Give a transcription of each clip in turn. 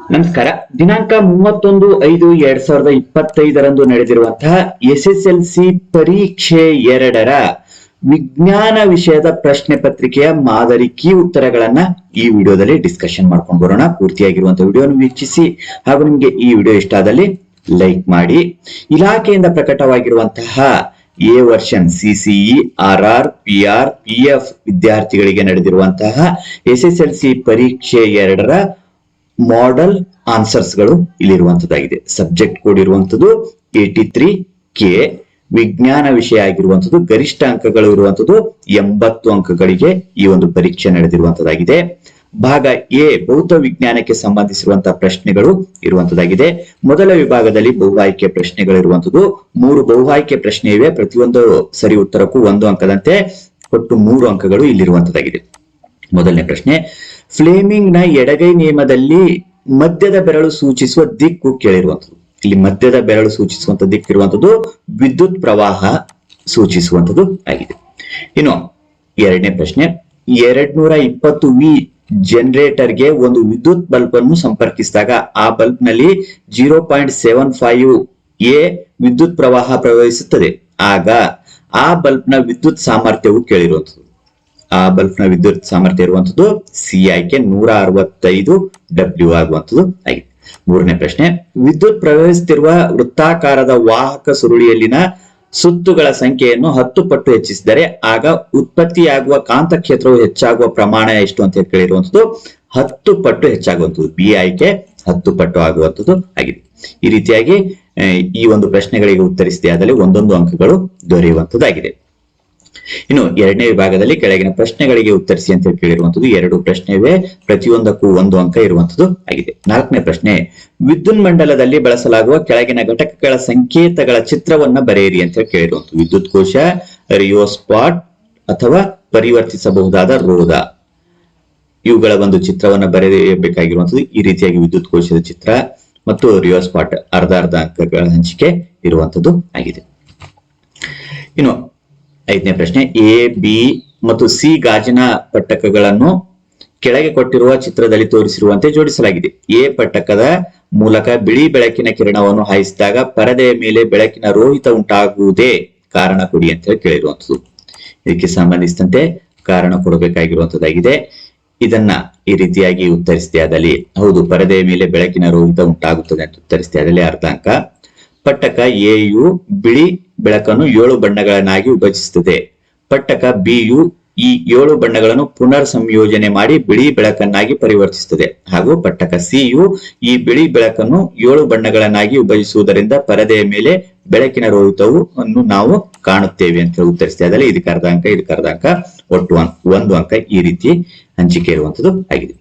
ನಮಸ್ಕಾರ. ದಿನಾಂಕ ಮೂವತ್ತೊಂದು ಐದು ಎರಡ್ ಸಾವಿರದ ಇಪ್ಪತ್ತೈದರಂದು ನಡೆದಿರುವಂತಹ ಎಸ್ ಎಸ್ ಎಲ್ ಸಿ ಪರೀಕ್ಷೆ ಎರಡರ ವಿಜ್ಞಾನ ವಿಷಯದ ಪ್ರಶ್ನೆ ಪತ್ರಿಕೆಯ ಮಾದರಿ ಕೀ ಉತ್ತರಗಳನ್ನ ಈ ವಿಡಿಯೋದಲ್ಲಿ ಡಿಸ್ಕಷನ್ ಮಾಡ್ಕೊಂಡು ಬರೋಣ. ಪೂರ್ತಿಯಾಗಿರುವಂತಹ ವಿಡಿಯೋನ ವೀಕ್ಷಿಸಿ ಹಾಗೂ ನಿಮ್ಗೆ ಈ ವಿಡಿಯೋ ಇಷ್ಟ ಆದಲ್ಲಿ ಲೈಕ್ ಮಾಡಿ. ಇಲಾಖೆಯಿಂದ ಪ್ರಕಟವಾಗಿರುವಂತಹ A version CCE R R, P R P F ವಿದ್ಯಾರ್ಥಿಗಳಿಗೆ ನಡೆದಿರುವಂತಹ ಎಸ್ ಎಸ್ ಎಲ್ ಸಿ ಪರೀಕ್ಷೆ ಎರಡರ ಮಾಡೆಲ್ ಆನ್ಸರ್ಸ್ಗಳು ಇಲ್ಲಿರುವಂತದ್ದಾಗಿದೆ. ಸಬ್ಜೆಕ್ಟ್ ಕೋಡ್ ಇರುವಂತದ್ದು ಏಟಿ ತ್ರೀ ಕೆ ವಿಜ್ಞಾನ ವಿಷಯ ಆಗಿರುವಂತದ್ದು ಗರಿಷ್ಠ ಅಂಕಗಳು ಇರುವಂತದ್ದು ಎಂಬತ್ತು ಅಂಕಗಳಿಗೆ ಈ ಒಂದು ಪರೀಕ್ಷೆ ನಡೆದಿರುವಂತದ್ದಾಗಿದೆ. ಭಾಗ ಎ, ಭೌತ ವಿಜ್ಞಾನಕ್ಕೆ ಸಂಬಂಧಿಸಿರುವಂತಹ ಪ್ರಶ್ನೆಗಳು ಇರುವಂತದ್ದಾಗಿದೆ. ಮೊದಲ ವಿಭಾಗದಲ್ಲಿ ಬಹು ಆಯ್ಕೆ ಪ್ರಶ್ನೆಗಳು ಇರುವಂತದ್ದು. ಮೂರು ಬಹು ಆಯ್ಕೆ ಪ್ರಶ್ನೆ ಇವೆ. ಪ್ರತಿಯೊಂದು ಸರಿ ಉತ್ತರಕ್ಕೂ ಒಂದು ಅಂಕದಂತೆ ಒಟ್ಟು ಮೂರು ಅಂಕಗಳು ಇಲ್ಲಿರುವಂತದ್ದಾಗಿದೆ. ಮೊದಲನೇ ಪ್ರಶ್ನೆ ಫ್ಲೇಮಿಂಗ್ನ ಎಡಗೈ ನಿಯಮದಲ್ಲಿ ಮಧ್ಯದ ಬೆರಳು ಸೂಚಿಸುವ ದಿಕ್ಕು ಕೇಳಿರುವಂಥದ್ದು. ಇಲ್ಲಿ ಮಧ್ಯದ ಬೆರಳು ಸೂಚಿಸುವಂತ ದಿಕ್ಕಿರುವಂಥದ್ದು ವಿದ್ಯುತ್ ಪ್ರವಾಹ ಸೂಚಿಸುವಂಥದ್ದು ಆಗಿದೆ. ಇನ್ನು ಎರಡನೇ ಪ್ರಶ್ನೆ ಎರಡ್ ನೂರ ಇಪ್ಪತ್ತು ವಿ ಜನರೇಟರ್ಗೆ ಒಂದು ವಿದ್ಯುತ್ ಬಲ್ಬ್ ಅನ್ನು ಸಂಪರ್ಕಿಸಿದಾಗ ಆ ಬಲ್ಬ್ನಲ್ಲಿ zero point seven five A ವಿದ್ಯುತ್ ಪ್ರವಾಹ ಪ್ರವಹಿಸುತ್ತದೆ. ಆಗ ಆ ಬಲ್ಬ್ನ ವಿದ್ಯುತ್ ಸಾಮರ್ಥ್ಯವು ಕೇಳಿರುವಂತದ್ದು ಆ ಬಲ್ಬ್ನ ವಿದ್ಯುತ್ ಸಾಮರ್ಥ್ಯ ಇರುವಂತದ್ದು ಸಿ ಆಯ್ಕೆ ನೂರ ಅರವತ್ತೈದು ಡಬ್ಲ್ಯೂ ಆಗುವಂತದ್ದು ಆಗಿದೆ. ಮೂರನೇ ಪ್ರಶ್ನೆ, ವಿದ್ಯುತ್ ಪ್ರವಹಿಸುತ್ತಿರುವ ವೃತ್ತಾಕಾರದ ವಾಹಕ ಸುರುಳಿಯಲ್ಲಿನ ಸುತ್ತುಗಳ ಸಂಖ್ಯೆಯನ್ನು ಹತ್ತು ಪಟ್ಟು ಹೆಚ್ಚಿಸಿದರೆ ಆಗ ಉತ್ಪತ್ತಿಯಾಗುವ ಕಾಂತ ಕ್ಷೇತ್ರವು ಹೆಚ್ಚಾಗುವ ಪ್ರಮಾಣ ಎಷ್ಟು ಅಂತ ಕೇಳಿರುವಂತದ್ದು ಹತ್ತು ಪಟ್ಟು ಹೆಚ್ಚಾಗುವಂತದ್ದು. ಬಿ ಆಯ್ಕೆ ಹತ್ತು ಪಟ್ಟು ಆಗುವಂತದ್ದು ಆಗಿದೆ. ಈ ರೀತಿಯಾಗಿ, ಈ ಒಂದು ಪ್ರಶ್ನೆಗಳಿಗೆ ಉತ್ತರಿಸಿದೆ ಆದಲ್ಲಿ ಒಂದೊಂದು ಅಂಕಗಳು ದೊರೆಯುವಂತದ್ದಾಗಿದೆ. ಇನ್ನು ಎರಡನೇ ವಿಭಾಗದಲ್ಲಿ ಕೆಳಗಿನ ಪ್ರಶ್ನೆಗಳಿಗೆ ಉತ್ತರಿಸಿ ಅಂತ ಕೇಳಿರುವಂತದ್ದು ಎರಡು ಪ್ರಶ್ನೆ ಪ್ರತಿಯೊಂದಕ್ಕೂ ಒಂದು ಅಂಕ ಇರುವಂತದ್ದು ಆಗಿದೆ. ನಾಲ್ಕನೇ ಪ್ರಶ್ನೆ ವಿದ್ಯುನ್ ಮಂಡಲದಲ್ಲಿ ಬಳಸಲಾಗುವ ಕೆಳಗಿನ ಘಟಕಗಳ ಸಂಕೇತಗಳ ಚಿತ್ರವನ್ನ ಬರೆಯಿರಿ ಅಂತ ಹೇಳಿ ಕೇಳಿರುವಂತದ್ದು ವಿದ್ಯುತ್ ಕೋಶ ರಿಯೋಸ್ಪಾಟ್ ಅಥವಾ ಪರಿವರ್ತಿಸಬಹುದಾದ ರೋಧ. ಇವುಗಳ ಒಂದು ಚಿತ್ರವನ್ನ ಬರೆಯಬೇಕಾಗಿರುವಂತದ್ದು ಈ ರೀತಿಯಾಗಿ ವಿದ್ಯುತ್ ಕೋಶದ ಚಿತ್ರ ಮತ್ತು ರಿಯೋಸ್ಪಾಟ್ ಅರ್ಧ ಅರ್ಧ ಅಂಕಗಳ ಹಂಚಿಕೆ ಇರುವಂತದ್ದು ಆಗಿದೆ. ಇನ್ನು ಐದನೇ ಪ್ರಶ್ನೆ ಎ ಬಿ ಮತ್ತು ಸಿ ಗಾಜಿನ ಪಟ್ಟಕಗಳನ್ನು ಕೆಳಗೆ ಕೊಟ್ಟಿರುವ ಚಿತ್ರದಲ್ಲಿ ತೋರಿಸಿರುವಂತೆ ಜೋಡಿಸಲಾಗಿದೆ. ಎ ಪಟ್ಟಕದ ಮೂಲಕ ಬಿಳಿ ಬೆಳಕಿನ ಕಿರಣವನ್ನು ಹಾಯಿಸಿದಾಗ ಪರದೆಯ ಮೇಲೆ ಬೆಳಕಿನ ರೋಹಿತ ಉಂಟಾಗುವುದೇ ಕಾರಣ ಕೊಡಿ ಅಂತ ಹೇಳಿ ಕೇಳಿರುವಂತದ್ದು. ಇದಕ್ಕೆ ಸಂಬಂಧಿಸಿದಂತೆ ಕಾರಣ ಕೊಡಬೇಕಾಗಿರುವಂತದ್ದಾಗಿದೆ. ಇದನ್ನ ಈ ರೀತಿಯಾಗಿ ಉತ್ತರಿಸಿದೆ ಆದಲ್ಲಿ, ಹೌದು, ಪರದೆಯ ಮೇಲೆ ಬೆಳಕಿನ ರೋಹಿತ ಉಂಟಾಗುತ್ತದೆ ಅಂತ ಉತ್ತರಿಸಿದೆ ಆದಲ್ಲಿ ಅರ್ಧ ಅಂಕ ಪಟ್ಟಕ ಎ ಯು ಬಿಳಿ ಬೆಳಕನ್ನು ಏಳು ಬಣ್ಣಗಳನ್ನಾಗಿ ವಿಭಜಿಸುತ್ತದೆ. ಪಟ್ಟಕ ಬಿ ಯು ಈ ಏಳು ಬಣ್ಣಗಳನ್ನು ಪುನರ್ ಸಂಯೋಜನೆ ಮಾಡಿ ಬಿಳಿ ಬೆಳಕನ್ನಾಗಿ ಪರಿವರ್ತಿಸುತ್ತದೆ. ಹಾಗೂ ಪಟ್ಟಕ ಸಿ ಯು ಈ ಬಿಳಿ ಬೆಳಕನ್ನು ಏಳು ಬಣ್ಣಗಳನ್ನಾಗಿ ವಿಭಜಿಸುವುದರಿಂದ ಪರದೆಯ ಮೇಲೆ ಬೆಳಕಿನ ರೋಹಿತವು ಅನ್ನು ನಾವು ಕಾಣುತ್ತೇವೆ ಅಂತ ಉತ್ತರಿಸಿದೆ. ಅದರಲ್ಲಿ ಇದಕ್ಕೆ ಅರ್ಧ ಅಂಕ ಇದಕ್ಕೆ ಅರ್ಧ ಅಂಕ ಒಟ್ಟು ಒಂದು ಅಂಕ ಈ ರೀತಿ ಹಂಚಿಕೆ ಇರುವಂತದ್ದು ಆಗಿದೆ.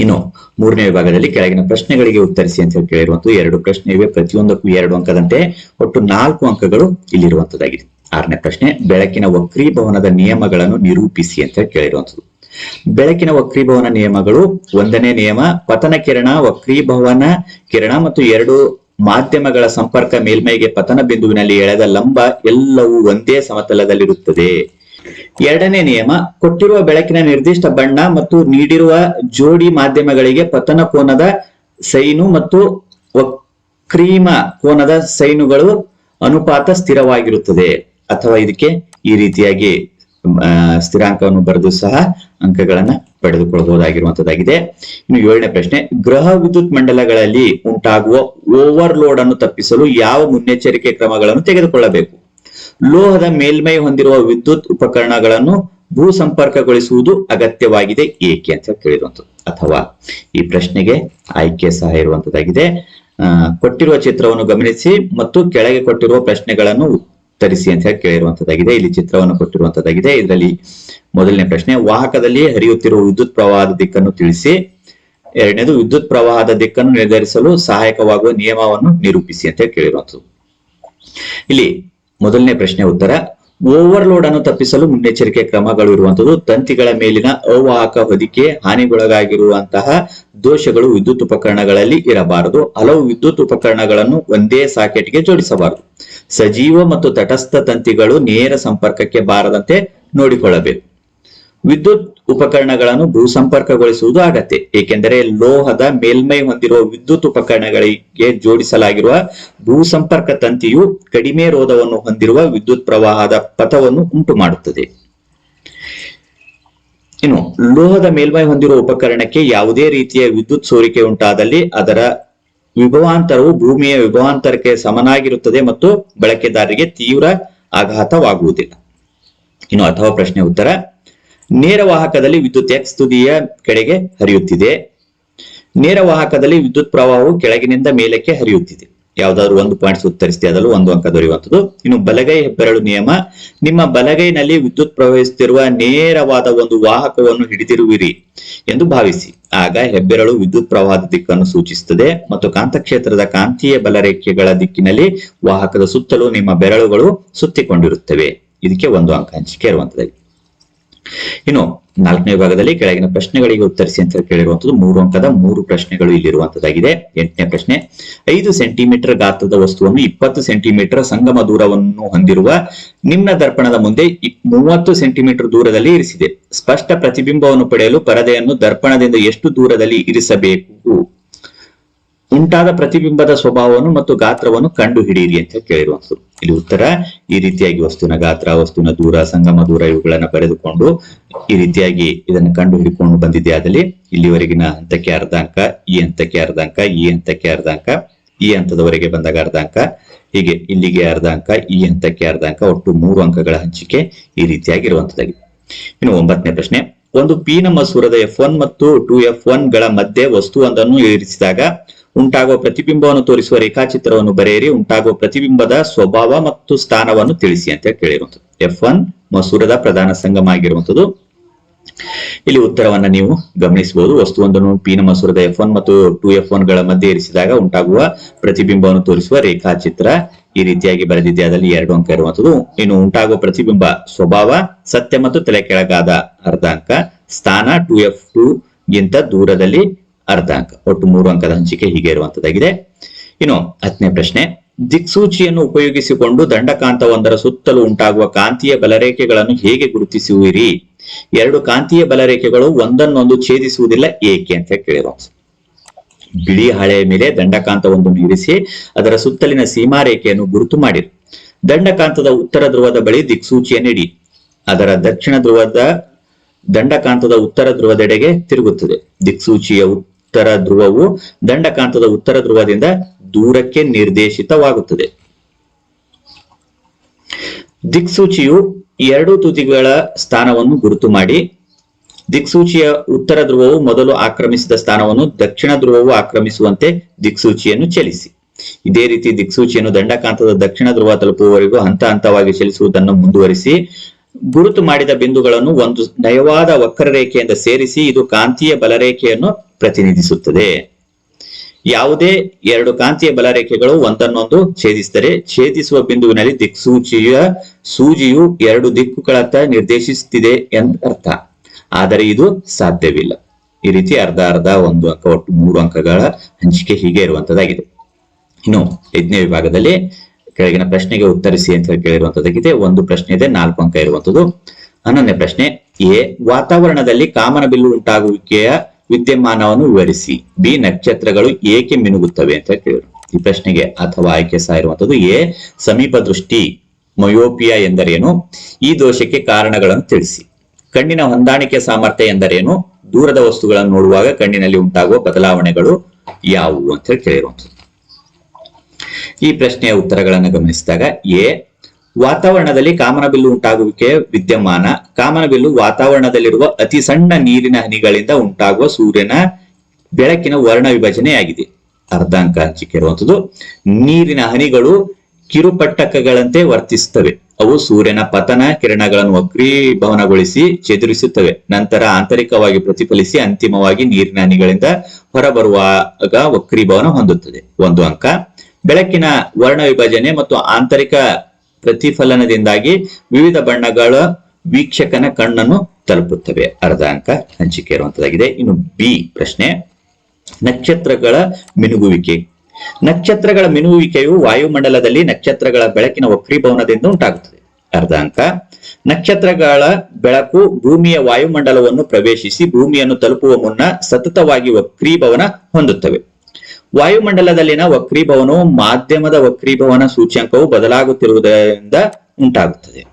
ಇನ್ನು ಮೂರನೇ ವಿಭಾಗದಲ್ಲಿ ಕೆಳಗಿನ ಪ್ರಶ್ನೆಗಳಿಗೆ ಉತ್ತರಿಸಿ ಅಂತ ಹೇಳಿ ಕೇಳಿರುವಂತಹ ಎರಡು ಪ್ರಶ್ನೆ ಇವೆ. ಪ್ರತಿಯೊಂದಕ್ಕೂ ಎರಡು ಅಂಕದಂತೆ ಒಟ್ಟು ನಾಲ್ಕು ಅಂಕಗಳು ಇಲ್ಲಿರುವಂತದ್ದಾಗಿದೆ. ಆರನೇ ಪ್ರಶ್ನೆ, ಬೆಳಕಿನ ವಕ್ರೀಭವನದ ನಿಯಮಗಳನ್ನು ನಿರೂಪಿಸಿ ಅಂತ ಹೇಳಿ ಕೇಳಿರುವಂತದ್ದು. ಬೆಳಕಿನ ವಕ್ರೀಭವನ ನಿಯಮಗಳು ಒಂದನೇ ನಿಯಮ, ಪತನ ಕಿರಣ, ವಕ್ರೀಭವನ ಕಿರಣ ಮತ್ತು ಎರಡು ಮಾಧ್ಯಮಗಳ ಸಂಪರ್ಕ ಮೇಲ್ಮೈಗೆ ಪತನ ಬಿಂದುವಿನಲ್ಲಿ ಎಳೆದ ಲಂಬ ಎಲ್ಲವೂ ಒಂದೇ ಸಮತಲದಲ್ಲಿರುತ್ತದೆ. ಎರಡನೇ ನಿಯಮ, ಕೊಟ್ಟಿರುವ ಬೆಳಕಿನ ನಿರ್ದಿಷ್ಟ ಬಣ್ಣ ಮತ್ತು ನೀಡಿರುವ ಜೋಡಿ ಮಾಧ್ಯಮಗಳಿಗೆ ಪತನ ಕೋನದ ಸೈನು ಮತ್ತು ವಕ್ರೀಮ ಕೋನದ ಸೈನುಗಳು ಅನುಪಾತ ಸ್ಥಿರವಾಗಿರುತ್ತದೆ. ಅಥವಾ ಇದಕ್ಕೆ ಈ ರೀತಿಯಾಗಿ ಸ್ಥಿರಾಂಕವನ್ನು ಬರೆದು ಸಹ ಅಂಕಗಳನ್ನ ಪಡೆದುಕೊಳ್ಳಬಹುದಾಗಿರುವಂತದ್ದಾಗಿದೆ. ಇನ್ನು ಏಳನೇ ಪ್ರಶ್ನೆ, ಗೃಹ ವಿದ್ಯುತ್ ಮಂಡಲಗಳಲ್ಲಿ ಉಂಟಾಗುವ ಓವರ್ಲೋಡ್ ಅನ್ನು ತಪ್ಪಿಸಲು ಯಾವ ಮುನ್ನೆಚ್ಚರಿಕೆ ಕ್ರಮಗಳನ್ನು ತೆಗೆದುಕೊಳ್ಳಬೇಕು? ಲೋಹದ ಮೇಲ್ಮೈ ಹೊಂದಿರುವ ವಿದ್ಯುತ್ ಉಪಕರಣಗಳನ್ನು ಭೂ ಸಂಪರ್ಕಗೊಳಿಸುವುದು ಅಗತ್ಯವಾಗಿದೆ. ಏಕೆ ಅಂತ ಕೇಳಿರುವಂತದ್ದು ಅಥವಾ ಈ ಪ್ರಶ್ನೆಗೆ ಆಯ್ಕೆ ಸಹ ಇರುವಂತದ್ದಾಗಿದೆ ಕೊಟ್ಟಿರುವ ಚಿತ್ರವನ್ನು ಗಮನಿಸಿ ಮತ್ತು ಕೆಳಗೆ ಕೊಟ್ಟಿರುವ ಪ್ರಶ್ನೆಗಳನ್ನು ಉತ್ತರಿಸಿ ಅಂತ ಹೇಳಿ ಕೇಳಿರುವಂತದ್ದಾಗಿದೆ ಇಲ್ಲಿ ಚಿತ್ರವನ್ನು ಕೊಟ್ಟಿರುವಂತದ್ದಾಗಿದೆ ಇದರಲ್ಲಿ ಮೊದಲನೇ ಪ್ರಶ್ನೆ, ವಾಹಕದಲ್ಲಿ ಹರಿಯುತ್ತಿರುವ ವಿದ್ಯುತ್ ಪ್ರವಾಹದ ದಿಕ್ಕನ್ನು ತಿಳಿಸಿ. ಎರಡನೇದು, ವಿದ್ಯುತ್ ಪ್ರವಾಹದ ದಿಕ್ಕನ್ನು ನಿರ್ಧರಿಸಲು ಸಹಾಯಕವಾಗುವ ನಿಯಮವನ್ನು ನಿರೂಪಿಸಿ ಅಂತ ಹೇಳಿ ಕೇಳಿರುವಂಥದ್ದು. ಇಲ್ಲಿ ಮೊದಲನೇ ಪ್ರಶ್ನೆ ಉತ್ತರ. ಓವರ್ಲೋಡ್ ಅನ್ನು ತಪ್ಪಿಸಲು ಮುನ್ನೆಚ್ಚರಿಕೆ ಕ್ರಮಗಳು ಇರುವಂತದ್ದು ತಂತಿಗಳ ಮೇಲಿನ ಅವಾಹಕ ಹೊದಿಕೆ, ಹಾನಿಗೊಳಗಾಗಿರುವಂತಹ ದೋಷಗಳು ವಿದ್ಯುತ್ ಉಪಕರಣಗಳಲ್ಲಿ ಇರಬಾರದು. ಹಲವು ವಿದ್ಯುತ್ ಉಪಕರಣಗಳನ್ನು ಒಂದೇ ಸಾಕೆಟ್ಗೆ ಜೋಡಿಸಬಾರದು. ಸಜೀವ ಮತ್ತು ತಟಸ್ಥ ತಂತಿಗಳು ನೇರ ಸಂಪರ್ಕಕ್ಕೆ ಬಾರದಂತೆ ನೋಡಿಕೊಳ್ಳಬೇಕು. ವಿದ್ಯುತ್ ಉಪಕರಣಗಳನ್ನು ಭೂಸಂಪರ್ಕಗೊಳಿಸುವುದು ಅಗತ್ಯ. ಏಕೆಂದರೆ ಲೋಹದ ಮೇಲ್ಮೈ ಹೊಂದಿರುವ ವಿದ್ಯುತ್ ಉಪಕರಣಗಳಿಗೆ ಜೋಡಿಸಲಾಗಿರುವ ಭೂಸಂಪರ್ಕ ತಂತಿಯು ಕಡಿಮೆ ರೋಧವನ್ನು ಹೊಂದಿರುವ ವಿದ್ಯುತ್ ಪ್ರವಾಹದ ಪಥವನ್ನು ಉಂಟು ಮಾಡುತ್ತದೆ ಇನ್ನು, ಲೋಹದ ಮೇಲ್ಮೈ ಹೊಂದಿರುವ ಉಪಕರಣಕ್ಕೆ ಯಾವುದೇ ರೀತಿಯ ವಿದ್ಯುತ್ ಸೋರಿಕೆ ಉಂಟಾದಲ್ಲಿ ಅದರ ವಿಭವಾಂತರವು ಭೂಮಿಯ ವಿಭವಾಂತರಕ್ಕೆ ಸಮನಾಗಿರುತ್ತದೆ ಮತ್ತು ಬಳಕೆದಾರರಿಗೆ ತೀವ್ರ ಆಘಾತವಾಗುವುದಿಲ್ಲ. ಇನ್ನು ಅಥವಾ ಪ್ರಶ್ನೆ ಉತ್ತರ ನೇರ ವಾಹಕದಲ್ಲಿ ವಿದ್ಯುತ್ ಎಕ್ಸ್ ತುದಿಯ ಕಡೆಗೆ ಹರಿಯುತ್ತಿದೆ. ನೇರವಾಹಕದಲ್ಲಿ ವಿದ್ಯುತ್ ಪ್ರವಾಹವು ಕೆಳಗಿನಿಂದ ಮೇಲಕ್ಕೆ ಹರಿಯುತ್ತಿದೆ. ಯಾವ್ದಾದ್ರು ಒಂದು ಪಾಯಿಂಟ್ಸ್ ಉತ್ತರಿಸಿದೆ ಅದರಲ್ಲಿ ಒಂದು ಅಂಕ ದೊರೆಯುವಂಥದ್ದು. ಇನ್ನು ಬಲಗೈ ಹೆಬ್ಬೆರಳು ನಿಯಮ, ನಿಮ್ಮ ಬಲಗೈನಲ್ಲಿ ವಿದ್ಯುತ್ ಪ್ರವಹಿಸುತ್ತಿರುವ ನೇರವಾದ ಒಂದು ವಾಹಕವನ್ನು ಹಿಡಿದಿರುವಿರಿ ಎಂದು ಭಾವಿಸಿ. ಆಗ ಹೆಬ್ಬೆರಳು ವಿದ್ಯುತ್ ಪ್ರವಾಹದ ದಿಕ್ಕನ್ನು ಸೂಚಿಸುತ್ತದೆ ಮತ್ತು ಕಾಂತಕ್ಷೇತ್ರದ ಕಾಂತೀಯ ಬಲರೇಖೆಗಳ ದಿಕ್ಕಿನಲ್ಲಿ ವಾಹಕದ ಸುತ್ತಲೂ ನಿಮ್ಮ ಬೆರಳುಗಳು ಸುತ್ತಿಕೊಂಡಿರುತ್ತವೆ. ಇದಕ್ಕೆ ಒಂದು ಅಂಕ, ಹಂಚಿಕೆ ಇರುವಂತದ್ದು ಇನ್ನು ನಾಲ್ಕನೇ ಭಾಗದಲ್ಲಿ ಕೆಳಗಿನ ಪ್ರಶ್ನೆಗಳಿಗೆ ಉತ್ತರಿಸಿ ಅಂತ ಕೇಳಿರುವಂತದ್ದು ಮೂರು ಅಂಕದ ಮೂರು ಪ್ರಶ್ನೆಗಳು ಇಲ್ಲಿರುವಂತದ್ದಾಗಿದೆ. ಎಂಟನೇ ಪ್ರಶ್ನೆ, ಐದು ಸೆಂಟಿಮೀಟರ್ ಗಾತ್ರದ ವಸ್ತುವನ್ನು ಇಪ್ಪತ್ತು ಸೆಂಟಿಮೀಟರ್ ಸಂಗಮ ದೂರವನ್ನು ಹೊಂದಿರುವ ನಿಮ್ನ ದರ್ಪಣದ ಮುಂದೆ ಮೂವತ್ತು ಸೆಂಟಿಮೀಟರ್ ದೂರದಲ್ಲಿ ಇರಿಸಿದೆ. ಸ್ಪಷ್ಟ ಪ್ರತಿಬಿಂಬವನ್ನು ಪಡೆಯಲು ಪರದೆಯನ್ನು ದರ್ಪಣದಿಂದ ಎಷ್ಟು ದೂರದಲ್ಲಿ ಇರಿಸಬೇಕು? ಉಂಟಾದ ಪ್ರತಿಬಿಂಬದ ಸ್ವಭಾವವನ್ನು ಮತ್ತು ಗಾತ್ರವನ್ನು ಕಂಡು ಹಿಡಿಯಿರಿ ಅಂತ ಕೇಳಿರುವಂತದ್ದು ಇಲ್ಲಿ ಉತ್ತರ, ಈ ರೀತಿಯಾಗಿ ವಸ್ತುವಿನ ಗಾತ್ರ, ವಸ್ತುವಿನ ದೂರ, ಸಂಗಮ ದೂರ ಇವುಗಳನ್ನ ಬರೆದುಕೊಂಡು ಈ ರೀತಿಯಾಗಿ ಇದನ್ನು ಕಂಡು ಹಿಡಿಕೊಂಡು ಬಂದಿದೆ ಆದಲ್ಲಿ ಇಲ್ಲಿವರೆಗಿನ ಹಂತಕ್ಕೆ ಅರ್ಧ ಅಂಕ ಈ ಹಂತಕ್ಕೆ ಅರ್ಧ ಅಂಕ ಈ ಹಂತಕ್ಕೆ ಅರ್ಧಾಂಕ, ಈ ಹಂತದವರೆಗೆ ಬಂದಾಗ ಅರ್ಧಾಂಕ, ಹೀಗೆ ಇಲ್ಲಿಗೆ ಅರ್ಧಾಂಕ, ಈ ಹಂತಕ್ಕೆ ಅರ್ಧಾಂಕ, ಒಟ್ಟು ಮೂರು ಅಂಕಗಳ ಹಂಚಿಕೆ ಈ ರೀತಿಯಾಗಿರುವಂತದ್ದಾಗಿದೆ ಇನ್ನು ಒಂಬತ್ತನೇ ಪ್ರಶ್ನೆ, ಒಂದು ಪೀನ ಮಸೂರದ ಎಫ್ ಒನ್ ಮತ್ತು ಟು ಎಫ್ ಒನ್ಗಳ ಮಧ್ಯೆ ವಸ್ತುವೊಂದನ್ನು ಇರಿಸಿದಾಗ ಉಂಟಾಗುವ ಪ್ರತಿಬಿಂಬವನ್ನು ತೋರಿಸುವ ರೇಖಾಚಿತ್ರವನ್ನು ಬರೆಯಿರಿ. ಉಂಟಾಗುವ ಪ್ರತಿಬಿಂಬದ ಸ್ವಭಾವ ಮತ್ತು ಸ್ಥಾನವನ್ನು ತಿಳಿಸಿ ಅಂತ ಕೇಳಿರುವಂಥದ್ದು. ಎಫ್ ಒನ್ ಮಸೂರದ ಪ್ರಧಾನ ಸಂಗಮ ಆಗಿರುವಂತದ್ದು ಇಲ್ಲಿ ಉತ್ತರವನ್ನ ನೀವು ಗಮನಿಸಬಹುದು. ವಸ್ತುವೊಂದನ್ನು ಪೀನ ಮಸೂರದ ಎಫ್ ಒನ್ ಮತ್ತು ಟು ಎಫ್ ಒನ್ಗಳ ಮಧ್ಯೆ ಇರಿಸಿದಾಗ ಉಂಟಾಗುವ ಪ್ರತಿಬಿಂಬವನ್ನು ತೋರಿಸುವ ರೇಖಾಚಿತ್ರ ಈ ರೀತಿಯಾಗಿ ಬರೆದಿದ್ದೆ. ಅದರಲ್ಲಿ ಎರಡು ಅಂಕ ಇರುವಂತದ್ದು ಇನ್ನು ಉಂಟಾಗುವ ಪ್ರತಿಬಿಂಬ ಸ್ವಭಾವ, ಸತ್ಯ ಮತ್ತು ತಲೆ ಕೆಳಗಾದ ಅರ್ಧ ಅಂಕ ಸ್ಥಾನ ಟು ಎಫ್ ಟು ಗಿಂತ ದೂರದಲ್ಲಿ ಅರ್ಧ ಅಂಕ, ಒಟ್ಟು ಮೂರು ಅಂಕದ ಹಂಚಿಕೆ ಹೀಗೆ ಇರುವಂತದ್ದಾಗಿದೆ. ಇನ್ನು ಹತ್ತನೇ ಪ್ರಶ್ನೆ, ದಿಕ್ಸೂಚಿಯನ್ನು ಉಪಯೋಗಿಸಿಕೊಂಡು ದಂಡಕಾಂತವೊಂದರ ಸುತ್ತಲೂ ಉಂಟಾಗುವ ಕಾಂತೀಯ ಬಲರೇಖೆಗಳನ್ನು ಹೇಗೆ ಗುರುತಿಸುವಿರಿ? ಎರಡು ಕಾಂತೀಯ ಬಲರೇಖೆಗಳು ಒಂದನ್ನೊಂದು ಛೇದಿಸುವುದಿಲ್ಲ, ಏಕೆ ಅಂತ ಕೇಳಿರೋ ಬಿಳಿ ಹಳೆಯ ಮೇಲೆ ದಂಡಕಾಂತವೊಂದನ್ನು ಇರಿಸಿ ಅದರ ಸುತ್ತಲಿನ ಸೀಮಾರೇಖೆಯನ್ನು ಗುರುತು ಮಾಡಿರಿ. ದಂಡಕಾಂತದ ಉತ್ತರ ಧ್ರುವದ ಬಳಿ ದಿಕ್ಸೂಚಿಯನ್ನು ಇಡಿ ಅದರ ದಕ್ಷಿಣ ಧ್ರುವದ ದಂಡಕಾಂತದ ಉತ್ತರ ಧ್ರುವದೆಡೆಗೆ ತಿರುಗುತ್ತದೆ. ದಿಕ್ಸೂಚಿಯ ಉತ್ತರ ಧ್ರುವವು ದಂಡಕಾಂತದ ಉತ್ತರ ಧ್ರುವದಿಂದ ದೂರಕ್ಕೆ ನಿರ್ದೇಶಿತವಾಗುತ್ತದೆ. ದಿಕ್ಸೂಚಿಯು ಎರಡು ತುದಿಗಳ ಸ್ಥಾನವನ್ನು ಗುರುತು ಮಾಡಿ, ದಿಕ್ಸೂಚಿಯ ಉತ್ತರ ಧ್ರುವವು ಮೊದಲು ಆಕ್ರಮಿಸಿದ ಸ್ಥಾನವನ್ನು ದಕ್ಷಿಣ ಧ್ರುವವು ಆಕ್ರಮಿಸುವಂತೆ ದಿಕ್ಸೂಚಿಯನ್ನು ಚಲಿಸಿ. ಇದೇ ರೀತಿ ದಿಕ್ಸೂಚಿಯನ್ನು ದಂಡಕಾಂತದ ದಕ್ಷಿಣ ಧ್ರುವ ತಲುಪುವವರೆಗೂ ಹಂತ ಹಂತವಾಗಿ ಚಲಿಸುವುದನ್ನು ಮುಂದುವರಿಸಿ ಗುರುತು ಮಾಡಿದ ಬಿಂದುಗಳನ್ನು ಒಂದು ನಯವಾದ ವಕ್ರರೇಖೆಯಿಂದ ಸೇರಿಸಿ ಇದು ಕಾಂತೀಯ ಬಲರೇಖೆಯನ್ನು ಪ್ರತಿನಿಧಿಸುತ್ತದೆ. ಯಾವುದೇ ಎರಡು ಕಾಂತೀಯ ಬಲರೇಖೆಗಳು ಒಂದನ್ನೊಂದು ಛೇದಿಸಿದರೆ ಛೇದಿಸುವ ಬಿಂದುವಿನಲ್ಲಿ ದಿಕ್ಸೂಚಿಯ ಸೂಜಿಯು ಎರಡು ದಿಕ್ಕುಗಳತ್ತ ನಿರ್ದೇಶಿಸುತ್ತಿದೆ ಎಂದರ್ಥ ಆದರೆ ಇದು ಸಾಧ್ಯವಿಲ್ಲ. ಈ ರೀತಿ ಅರ್ಧ ಅರ್ಧ ಒಂದು ಅಂಕ ಒಟ್ಟು ಮೂರು ಅಂಕಗಳ ಹಂಚಿಕೆ ಹೀಗೆ ಇರುವಂತದ್ದಾಗಿದೆ ಇನ್ನು ಐದನೇ ವಿಭಾಗದಲ್ಲಿ ಕೆಳಗಿನ ಪ್ರಶ್ನೆಗೆ ಉತ್ತರಿಸಿ ಅಂತ ಕೇಳಿರುವಂತದ್ದಾಗಿದೆ ಒಂದು ಪ್ರಶ್ನೆ ಇದೆ, ನಾಲ್ಕು ಅಂಕ ಇರುವಂತದ್ದು. ಹನ್ನೊಂದನೇ ಪ್ರಶ್ನೆ, ಎ, ವಾತಾವರಣದಲ್ಲಿ ಕಾಮನಬಿಲ್ಲು ಉಂಟಾಗುವಿಕೆಯ ವಿದ್ಯಮಾನವನ್ನು ವಿವರಿಸಿ. ಬಿ, ನಕ್ಷತ್ರಗಳು ಏಕೆ ಮಿನುಗುತ್ತವೆ ಅಂತ ಕೇಳಿದ್ರು ಈ ಪ್ರಶ್ನೆಗೆ ಅಥವಾ ಆಯ್ಕೆ ಸಹ ಇರುವಂತದ್ದು, ಎ, ಸಮೀಪ ದೃಷ್ಟಿ ಮಯೋಪಿಯಾ ಎಂದರೇನು? ಈ ದೋಷಕ್ಕೆ ಕಾರಣಗಳನ್ನು ತಿಳಿಸಿ. ಕಣ್ಣಿನ ಹೊಂದಾಣಿಕೆ ಸಾಮರ್ಥ್ಯ ಎಂದರೇನು? ದೂರದ ವಸ್ತುಗಳನ್ನು ನೋಡುವಾಗ ಕಣ್ಣಿನಲ್ಲಿ ಉಂಟಾಗುವ ಬದಲಾವಣೆಗಳು ಯಾವುವು ಅಂತ ಹೇಳಿ ಈ ಪ್ರಶ್ನೆಯ ಉತ್ತರಗಳನ್ನು ಗಮನಿಸಿದಾಗ ಎ, ವಾತಾವರಣದಲ್ಲಿ ಕಾಮನಬಿಲ್ಲು ಉಂಟಾಗುವಿಕೆ ವಿದ್ಯಮಾನ. ಕಾಮನಬಿಲ್ಲು ವಾತಾವರಣದಲ್ಲಿರುವ ಅತಿ ಸಣ್ಣ ನೀರಿನ ಹನಿಗಳಿಂದ ಉಂಟಾಗುವ ಸೂರ್ಯನ ಬೆಳಕಿನ ವರ್ಣ ವಿಭಜನೆಯಾಗಿದೆ. ಅರ್ಧ ಅಂಕ ಇರುವಂತದ್ದು ನೀರಿನ ಹನಿಗಳು ಕಿರುಪಟ್ಟಕಗಳಂತೆ ವರ್ತಿಸುತ್ತವೆ. ಅವು ಸೂರ್ಯನ ಪತನ ಕಿರಣಗಳನ್ನು ವಕ್ರೀಭವನಗೊಳಿಸಿ ಚದುರಿಸುತ್ತವೆ. ನಂತರ ಆಂತರಿಕವಾಗಿ ಪ್ರತಿಫಲಿಸಿ ಅಂತಿಮವಾಗಿ ನೀರಿನ ಹನಿಗಳಿಂದ ಹೊರಬರುವಾಗ ವಕ್ರೀಭವನ ಹೊಂದುತ್ತದೆ. ಒಂದು ಅಂಕ. ಬೆಳಕಿನ ವರ್ಣ ವಿಭಜನೆ ಮತ್ತು ಆಂತರಿಕ ಪ್ರತಿಫಲನದಿಂದಾಗಿ ವಿವಿಧ ಬಣ್ಣಗಳ ವೀಕ್ಷಕನ ಕಣ್ಣನ್ನು ತಲುಪುತ್ತವೆ. ಅರ್ಧ ಅಂಕ ಹಂಚಿಕೆ ಇರುವಂತದ್ದಾಗಿದೆ ಇನ್ನು ಬಿ ಪ್ರಶ್ನೆ, ನಕ್ಷತ್ರಗಳ ಮಿನುಗುವಿಕೆ. ನಕ್ಷತ್ರಗಳ ಮಿನುಗುವಿಕೆಯು ವಾಯುಮಂಡಲದಲ್ಲಿ ನಕ್ಷತ್ರಗಳ ಬೆಳಕಿನ ವಕ್ರೀಭವನದಿಂದ ಉಂಟಾಗುತ್ತದೆ. ಅರ್ಧ ಅಂಕ, ನಕ್ಷತ್ರಗಳ ಬೆಳಕು ಭೂಮಿಯ ವಾಯುಮಂಡಲವನ್ನು ಪ್ರವೇಶಿಸಿ ಭೂಮಿಯನ್ನು ತಲುಪುವ ಮುನ್ನ ಸತತವಾಗಿ ವಕ್ರೀಭವನ ಹೊಂದುತ್ತವೆ. ವಾಯುಮಂಡಲದಲ್ಲಿನ ವಕ್ರೀಭವನವು ಮಾಧ್ಯಮದ ವಕ್ರೀಭವನ ಸೂಚ್ಯಂಕವು ಬದಲಾಗುತ್ತಿರುವುದರಿಂದ ಉಂಟಾಗುತ್ತದೆ.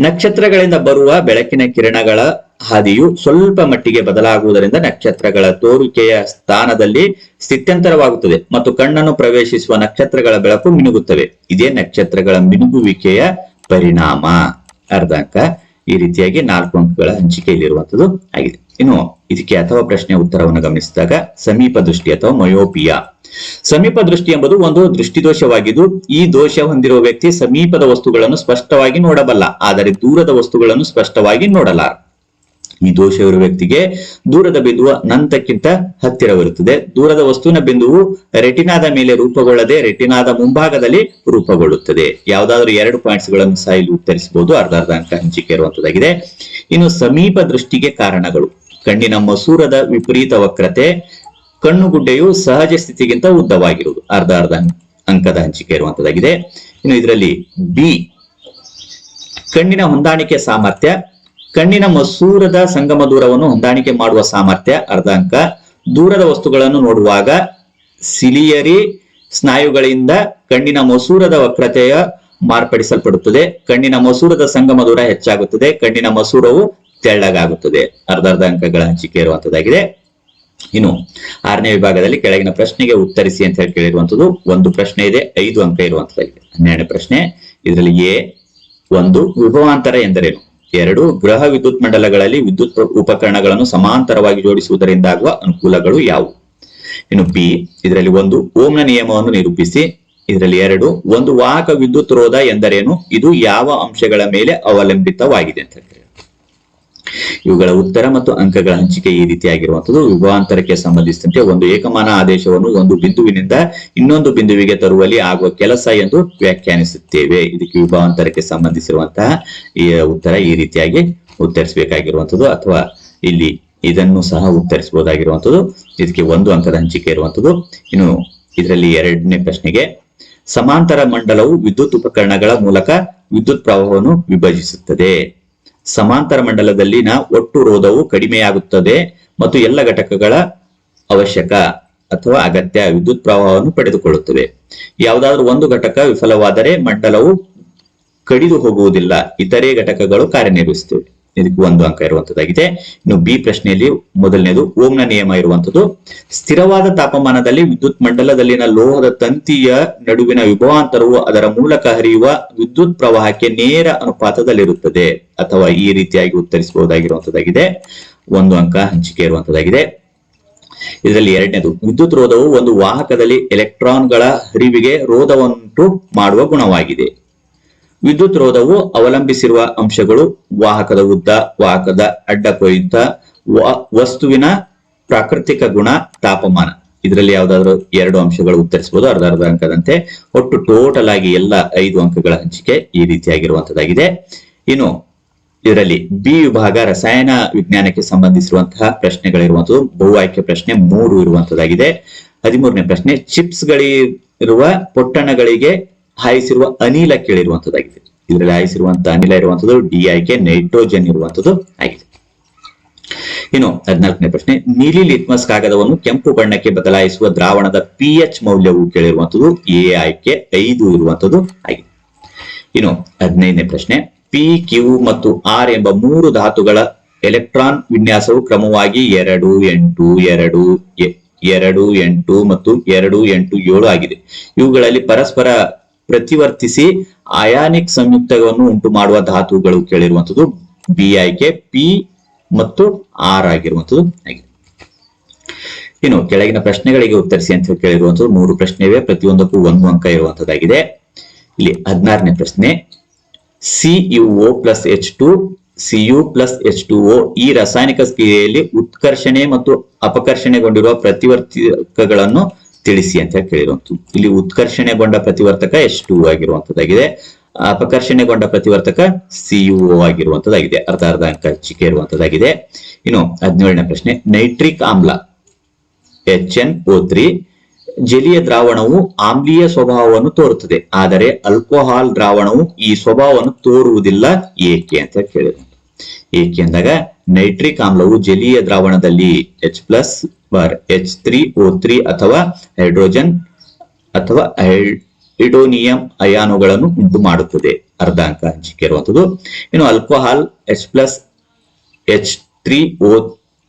ನಕ್ಷತ್ರಗಳಿಂದ ಬರುವ ಬೆಳಕಿನ ಕಿರಣಗಳ ಹಾದಿಯು ಸ್ವಲ್ಪ ಮಟ್ಟಿಗೆ ಬದಲಾಗುವುದರಿಂದ ನಕ್ಷತ್ರಗಳ ತೋರಿಕೆಯ ಸ್ಥಾನದಲ್ಲಿ ಸ್ಥಿತ್ಯಂತರವಾಗುತ್ತದೆ ಮತ್ತು ಕಣ್ಣನ್ನು ಪ್ರವೇಶಿಸುವ ನಕ್ಷತ್ರಗಳ ಬೆಳಕು ಮಿನುಗುತ್ತವೆ. ಇದೇ ನಕ್ಷತ್ರಗಳ ಮಿನುಗುವಿಕೆಯ ಪರಿಣಾಮ. ಅರ್ಧ ಅಂಕ. ಈ ರೀತಿಯಾಗಿ ನಾಲ್ಕು ಅಂಕಗಳ ಹಂಚಿಕೆಯಲ್ಲಿರುವಂತದ್ದು ಆಗಿದೆ. ಇನ್ನು ಇದಕ್ಕೆ ಅಥವಾ ಪ್ರಶ್ನೆ ಉತ್ತರವನ್ನು ಗಮನಿಸಿದಾಗ ಸಮೀಪ ದೃಷ್ಟಿ ಅಥವಾ ಮಯೋಪಿಯಾ. ಸಮೀಪ ದೃಷ್ಟಿ ಎಂಬುದು ಒಂದು ದೃಷ್ಟಿದೋಷವಾಗಿದ್ದು, ಈ ದೋಷ ಹೊಂದಿರುವ ವ್ಯಕ್ತಿ ಸಮೀಪದ ವಸ್ತುಗಳನ್ನು ಸ್ಪಷ್ಟವಾಗಿ ನೋಡಬಲ್ಲ, ಆದರೆ ದೂರದ ವಸ್ತುಗಳನ್ನು ಸ್ಪಷ್ಟವಾಗಿ ನೋಡಲಾರ ಈ ದೋಷವಿರುವ ವ್ಯಕ್ತಿಗೆ ದೂರದ ಬಿಂದುವು ಹತ್ತಿರ ಹತ್ತಿರವಿರುತ್ತದೆ. ದೂರದ ವಸ್ತುವಿನ ಬಿಂದುವು ರೆಟಿನಾದ ಮೇಲೆ ರೂಪುಗೊಳ್ಳದೆ ರೆಟಿನಾದ ಮುಂಭಾಗದಲ್ಲಿ ರೂಪುಗೊಳ್ಳುತ್ತದೆ. ಯಾವುದಾದ್ರೂ ಎರಡು ಪಾಯಿಂಟ್ಸ್ಗಳನ್ನು ಸಹ ಇಲ್ಲಿ ಉತ್ತರಿಸಬಹುದು. ಅರ್ಧ ಅರ್ಧ ಅಂಕ ಹಂಚಿಕೆ ಇರುವಂತದ್ದಾಗಿದೆ. ಇನ್ನು ಸಮೀಪ ದೃಷ್ಟಿಗೆ ಕಾರಣಗಳು. ಕಣ್ಣಿನ ಮಸೂರದ ವಿಪರೀತ ವಕ್ರತೆ, ಕಣ್ಣುಗುಡ್ಡೆಯು ಸಹಜ ಸ್ಥಿತಿಗಿಂತ ಉದ್ದವಾಗಿರುವುದು. ಅರ್ಧ ಅರ್ಧ ಅಂಕದ ಹಂಚಿಕೆ ಇರುವಂತದ್ದಾಗಿದೆ. ಇನ್ನು ಇದರಲ್ಲಿ ಬಿ ಕಣ್ಣಿನ ಹೊಂದಾಣಿಕೆ ಸಾಮರ್ಥ್ಯ ಕಣ್ಣಿನ ಮಸೂರದ ಸಂಗಮ ದೂರವನ್ನು ಹೊಂದಾಣಿಕೆ ಮಾಡುವ ಸಾಮರ್ಥ್ಯ ಅರ್ಧ ಅಂಕ ದೂರದ ವಸ್ತುಗಳನ್ನು ನೋಡುವಾಗ ಸಿಲಿಯರಿ ಸ್ನಾಯುಗಳಿಂದ ಕಣ್ಣಿನ ಮಸೂರದ ವಕ್ರತೆಯ ಮಾರ್ಪಡಿಸಲ್ಪಡುತ್ತದೆ. ಕಣ್ಣಿನ ಮಸೂರದ ಸಂಗಮ ದೂರ ಹೆಚ್ಚಾಗುತ್ತದೆ. ಕಣ್ಣಿನ ಮಸೂರವು ತೆಳ್ಳಗಾಗುತ್ತದೆ. ಅರ್ಧ ಅರ್ಧ ಅಂಕಗಳ ಹಂಚಿಕೆ ಇರುವಂತದ್ದಾಗಿದೆ. ಇನ್ನು ಆರನೇ ವಿಭಾಗದಲ್ಲಿ ಕೆಳಗಿನ ಪ್ರಶ್ನೆಗೆ ಉತ್ತರಿಸಿ ಅಂತ ಹೇಳಿ ಕೇಳಿರುವಂತದ್ದು ಒಂದು ಪ್ರಶ್ನೆ ಇದೆ, ಐದು ಅಂಕ ಇರುವಂತದ್ದಾಗಿದೆ. ಹನ್ನೆರಡನೇ ಪ್ರಶ್ನೆ, ಇದರಲ್ಲಿ ಎ ಒಂದು ವಿಭವಾಂತರ ಎಂದರೇನು? ಎರಡು ಗೃಹ ವಿದ್ಯುತ್ ಮಂಡಲಗಳಲ್ಲಿ ವಿದ್ಯುತ್ ಉಪಕರಣಗಳನ್ನು ಸಮಾಂತರವಾಗಿ ಜೋಡಿಸುವುದರಿಂದಾಗುವ ಅನುಕೂಲಗಳು ಯಾವುವು? ಇನ್ನು ಬಿ, ಇದರಲ್ಲಿ ಒಂದು ಓಮ್ನ ನಿಯಮವನ್ನು ನಿರೂಪಿಸಿ. ಇದರಲ್ಲಿ ಎರಡು, ಒಂದು ವಾಹಕ ವಿದ್ಯುತ್ ರೋಧ ಎಂದರೇನು? ಇದು ಯಾವ ಅಂಶಗಳ ಮೇಲೆ ಅವಲಂಬಿತವಾಗಿದೆ ಅಂತ ಹೇಳಿ. ಇವುಗಳ ಉತ್ತರ ಮತ್ತು ಅಂಕಗಳ ಹಂಚಿಕೆ ಈ ರೀತಿಯಾಗಿರುವಂತದ್ದು ವಿಭವಾಂತರಕ್ಕೆ ಸಂಬಂಧಿಸಿದಂತೆ ಒಂದು ಏಕಮಾನ ಆದೇಶವನ್ನು ಒಂದು ಬಿಂದುವಿನಿಂದ ಇನ್ನೊಂದು ಬಿಂದುವಿಗೆ ತರುವಲ್ಲಿ ಆಗುವ ಕೆಲಸ ಎಂದು ವ್ಯಾಖ್ಯಾನಿಸುತ್ತೇವೆ. ಇದಕ್ಕೆ ವಿಭವಾಂತರಕ್ಕೆ ಸಂಬಂಧಿಸಿರುವಂತಹ ಈ ಉತ್ತರ ಈ ರೀತಿಯಾಗಿ ಉತ್ತರಿಸಬೇಕಾಗಿರುವಂತದ್ದು ಅಥವಾ ಇಲ್ಲಿ ಇದನ್ನು ಸಹ ಉತ್ತರಿಸಬಹುದಾಗಿರುವಂತದ್ದು ಇದಕ್ಕೆ ಒಂದು ಅಂಕದ ಹಂಚಿಕೆ ಇರುವಂತದ್ದು ಇನ್ನು ಇದರಲ್ಲಿ ಎರಡನೇ ಪ್ರಶ್ನೆಗೆ, ಸಮಾಂತರ ಮಂಡಲವು ವಿದ್ಯುತ್ ಉಪಕರಣಗಳ ಮೂಲಕ ವಿದ್ಯುತ್ ಪ್ರವಾಹವನ್ನು ವಿಭಜಿಸುತ್ತದೆ. ಸಮಾಂತರ ಮಂಡಲದಲ್ಲಿನ ಒಟ್ಟು ರೋಧವು ಕಡಿಮೆಯಾಗುತ್ತದೆ ಮತ್ತು ಎಲ್ಲ ಘಟಕಗಳ ಅವಶ್ಯಕ ಅಥವಾ ಅಗತ್ಯ ವಿದ್ಯುತ್ ಪ್ರವಾಹವನ್ನು ಪಡೆದುಕೊಳ್ಳುತ್ತವೆ. ಯಾವುದಾದ್ರೂ ಒಂದು ಘಟಕ ವಿಫಲವಾದರೆ ಮಂಡಲವು ಕಡಿದು ಹೋಗುವುದಿಲ್ಲ. ಇತರೆ ಘಟಕಗಳು ಕಾರ್ಯನಿರ್ವಹಿಸುತ್ತವೆ. ಇದಕ್ಕೆ ಒಂದು ಅಂಕ ಇರುವಂತದ್ದಾಗಿದೆ. ಇನ್ನು ಬಿ ಪ್ರಶ್ನೆಯಲ್ಲಿ ಮೊದಲನೇದು ಓಮ್ನ ನಿಯಮ ಇರುವಂತದ್ದು, ಸ್ಥಿರವಾದ ತಾಪಮಾನದಲ್ಲಿ ವಿದ್ಯುತ್ ಮಂಡಲದಲ್ಲಿನ ಲೋಹದ ತಂತಿಯ ನಡುವಿನ ವಿಭವಾಂತರವು ಅದರ ಮೂಲಕ ಹರಿಯುವ ವಿದ್ಯುತ್ ಪ್ರವಾಹಕ್ಕೆ ನೇರ ಅನುಪಾತದಲ್ಲಿರುತ್ತದೆ. ಅಥವಾ ಈ ರೀತಿಯಾಗಿ ಉತ್ತರಿಸಬಹುದಾಗಿರುವಂತದ್ದಾಗಿದೆ. ಒಂದು ಅಂಕ ಹಂಚಿಕೆ ಇರುವಂತದ್ದಾಗಿದೆ. ಇದರಲ್ಲಿ ಎರಡನೇದು, ವಿದ್ಯುತ್ ರೋಧವು ಒಂದು ವಾಹಕದಲ್ಲಿ ಎಲೆಕ್ಟ್ರಾನ್ಗಳ ಹರಿವಿಗೆ ರೋಧವನ್ನುಂಟು ಮಾಡುವ ಗುಣವಾಗಿದೆ. ವಿದ್ಯುತ್ ರೋಧವು ಅವಲಂಬಿಸಿರುವ ಅಂಶಗಳು ವಾಹಕದ ಉದ್ದ, ವಾಹಕದ ಅಡ್ಡ ವಸ್ತುವಿನ ಪ್ರಾಕೃತಿಕ ಗುಣ, ತಾಪಮಾನ. ಇದರಲ್ಲಿ ಯಾವ್ದಾದ್ರು ಎರಡು ಅಂಶಗಳು ಉತ್ತರಿಸಬಹುದು ಅರ್ಧ ಅರ್ಧ ಅಂಕದಂತೆ. ಒಟ್ಟು ಟೋಟಲ್ ಆಗಿ ಎಲ್ಲ ಐದು ಅಂಕಗಳ ಹಂಚಿಕೆ ಈ ರೀತಿಯಾಗಿರುವಂತದ್ದಾಗಿದೆ. ಇನ್ನು ಇದರಲ್ಲಿ ಬಿ ವಿಭಾಗ ರಸಾಯನ ವಿಜ್ಞಾನಕ್ಕೆ ಸಂಬಂಧಿಸಿರುವಂತಹ ಪ್ರಶ್ನೆಗಳಿರುವಂತದ್ದು, ಬಹು ಆಯ್ಕೆ ಪ್ರಶ್ನೆ ಮೂರು ಇರುವಂತದ್ದಾಗಿದೆ. ಹದಿಮೂರನೇ ಪ್ರಶ್ನೆ ಚಿಪ್ಸ್ ಗಳಿರುವ ಪೊಟ್ಟಣಗಳಿಗೆ ಹಾಯಿಸಿರುವ ಅನಿಲ ಕೇಳಿರುವಂತದ್ದಾಗಿದೆ. ಇದರಲ್ಲಿ ಹಾಯಿಸಿರುವಂತಹ ಅನಿಲ ಇರುವಂತದ್ದು ಡಿ ಆಯ್ಕೆ ನೈಟ್ರೋಜನ್ ಇರುವಂತದ್ದು ಆಗಿದೆ. ಇನ್ನು ಹದಿನಾಲ್ಕನೇ ಪ್ರಶ್ನೆ, ನೀಲಿ ಲಿಟ್ಮಸ್ ಕಾಗದವನ್ನು ಕೆಂಪು ಬಣ್ಣಕ್ಕೆ ಬದಲಾಯಿಸುವ ದ್ರಾವಣದ ಪಿಎಚ್ ಮೌಲ್ಯವು ಕೇಳಿರುವಂತದ್ದು ಎ ಆಯ್ಕೆ ಐದು ಇರುವಂತದ್ದು ಆಗಿದೆ. ಇನ್ನು ಹದಿನೈದನೇ ಪ್ರಶ್ನೆ, ಪಿ ಕ್ಯೂ ಮತ್ತು ಆರ್ ಎಂಬ ಮೂರು ಧಾತುಗಳ ಎಲೆಕ್ಟ್ರಾನ್ ವಿನ್ಯಾಸವು ಕ್ರಮವಾಗಿ ಎರಡು, ಎಂಟು, ಎರಡು ಎರಡು, ಎಂಟು ಮತ್ತು ಎರಡು, ಎಂಟು, ಏಳು ಆಗಿದೆ. ಇವುಗಳಲ್ಲಿ ಪರಸ್ಪರ ಪ್ರತಿವರ್ತಿಸಿ ಅಯಾನಿಕ್ ಸಂಯುಕ್ತವನ್ನು ಉಂಟು ಮಾಡುವ ಧಾತುಗಳು ಕೇಳಿರುವಂತದ್ದು ಬಿ ಆಯ್ಕೆ ಪಿ ಮತ್ತು ಆರ್ ಆಗಿರುವಂತದ್ದು ಆಗಿದೆ ಇನ್ನು ಕೆಳಗಿನ ಪ್ರಶ್ನೆಗಳಿಗೆ ಉತ್ತರಿಸಿ ಅಂತ ಹೇಳಿ ಕೇಳಿರುವಂತದ್ದು ಮೂರು ಪ್ರಶ್ನೆ ಇವೆ ಪ್ರತಿಯೊಂದಕ್ಕೂ ಒಂದು ಅಂಕ ಇರುವಂತದ್ದಾಗಿದೆ ಇಲ್ಲಿ ಹದಿನಾರನೇ ಪ್ರಶ್ನೆ CUO plus H two CU plus H two O ಈ ರಾಸಾಯನಿಕ ಕ್ರಿಯೆಯಲ್ಲಿ ಉತ್ಕರ್ಷಣೆ ಮತ್ತು ಅಪಕರ್ಷಣೆಗೊಂಡಿರುವ ಪ್ರತಿವರ್ತಕಗಳನ್ನು ತಿಳಿಸಿ ಅಂತ ಹೇಳಿ ಕೇಳಿರುವಂತದ್ದು ಇಲ್ಲಿ ಉತ್ಕರ್ಷಣೆಗೊಂಡ ಪ್ರತಿವರ್ತಕ ಎಸ್ ಟು ಆಗಿರುವಂತದ್ದಾಗಿದೆ ಅಪಕರ್ಷಣೆಗೊಂಡ ಪ್ರತಿವರ್ತಕ ಸಿಒ ಆಗಿರುವಂತದ್ದಾಗಿದೆ ಅರ್ಧ ಅರ್ಧ ಅಂಕ ಇರುವಂತದ್ದಾಗಿದೆ ಇನ್ನು ಹದಿನೇಳನೇ ಪ್ರಶ್ನೆ, ನೈಟ್ರಿಕ್ ಆಮ್ಲ, ಎಚ್ ಎನ್ ಓ ತ್ರೀ, ಜಲೀಯ ದ್ರಾವಣವು ಆಮ್ಲೀಯ ಸ್ವಭಾವವನ್ನು ತೋರುತ್ತದೆ, ಆದರೆ ಆಲ್ಕೋಹಾಲ್ ದ್ರಾವಣವು ಈ ಸ್ವಭಾವವನ್ನು ತೋರುವುದಿಲ್ಲ. ಏಕೆ ಅಂತ ಕೇಳಿದ್ರು. ಏಕೆ ಅಂದಾಗ, ನೈಟ್ರಿಕ್ ಆಮ್ಲವು ಜಲೀಯ ದ್ರಾವಣದಲ್ಲಿ H plus bar H three O three ಅಥವಾ ಹೈಡ್ರೋಜನ್ ಅಥವಾ ಹೈಡೋನಿಯಂ ಅಯಾನುಗಳನ್ನು ಉಂಟು ಮಾಡುತ್ತದೆ. ಅರ್ಧ ಅಂಕ ಹಂಚಿಕೆ ಇರುವಂಥದ್ದು. ಇನ್ನು alcohol H plus H three O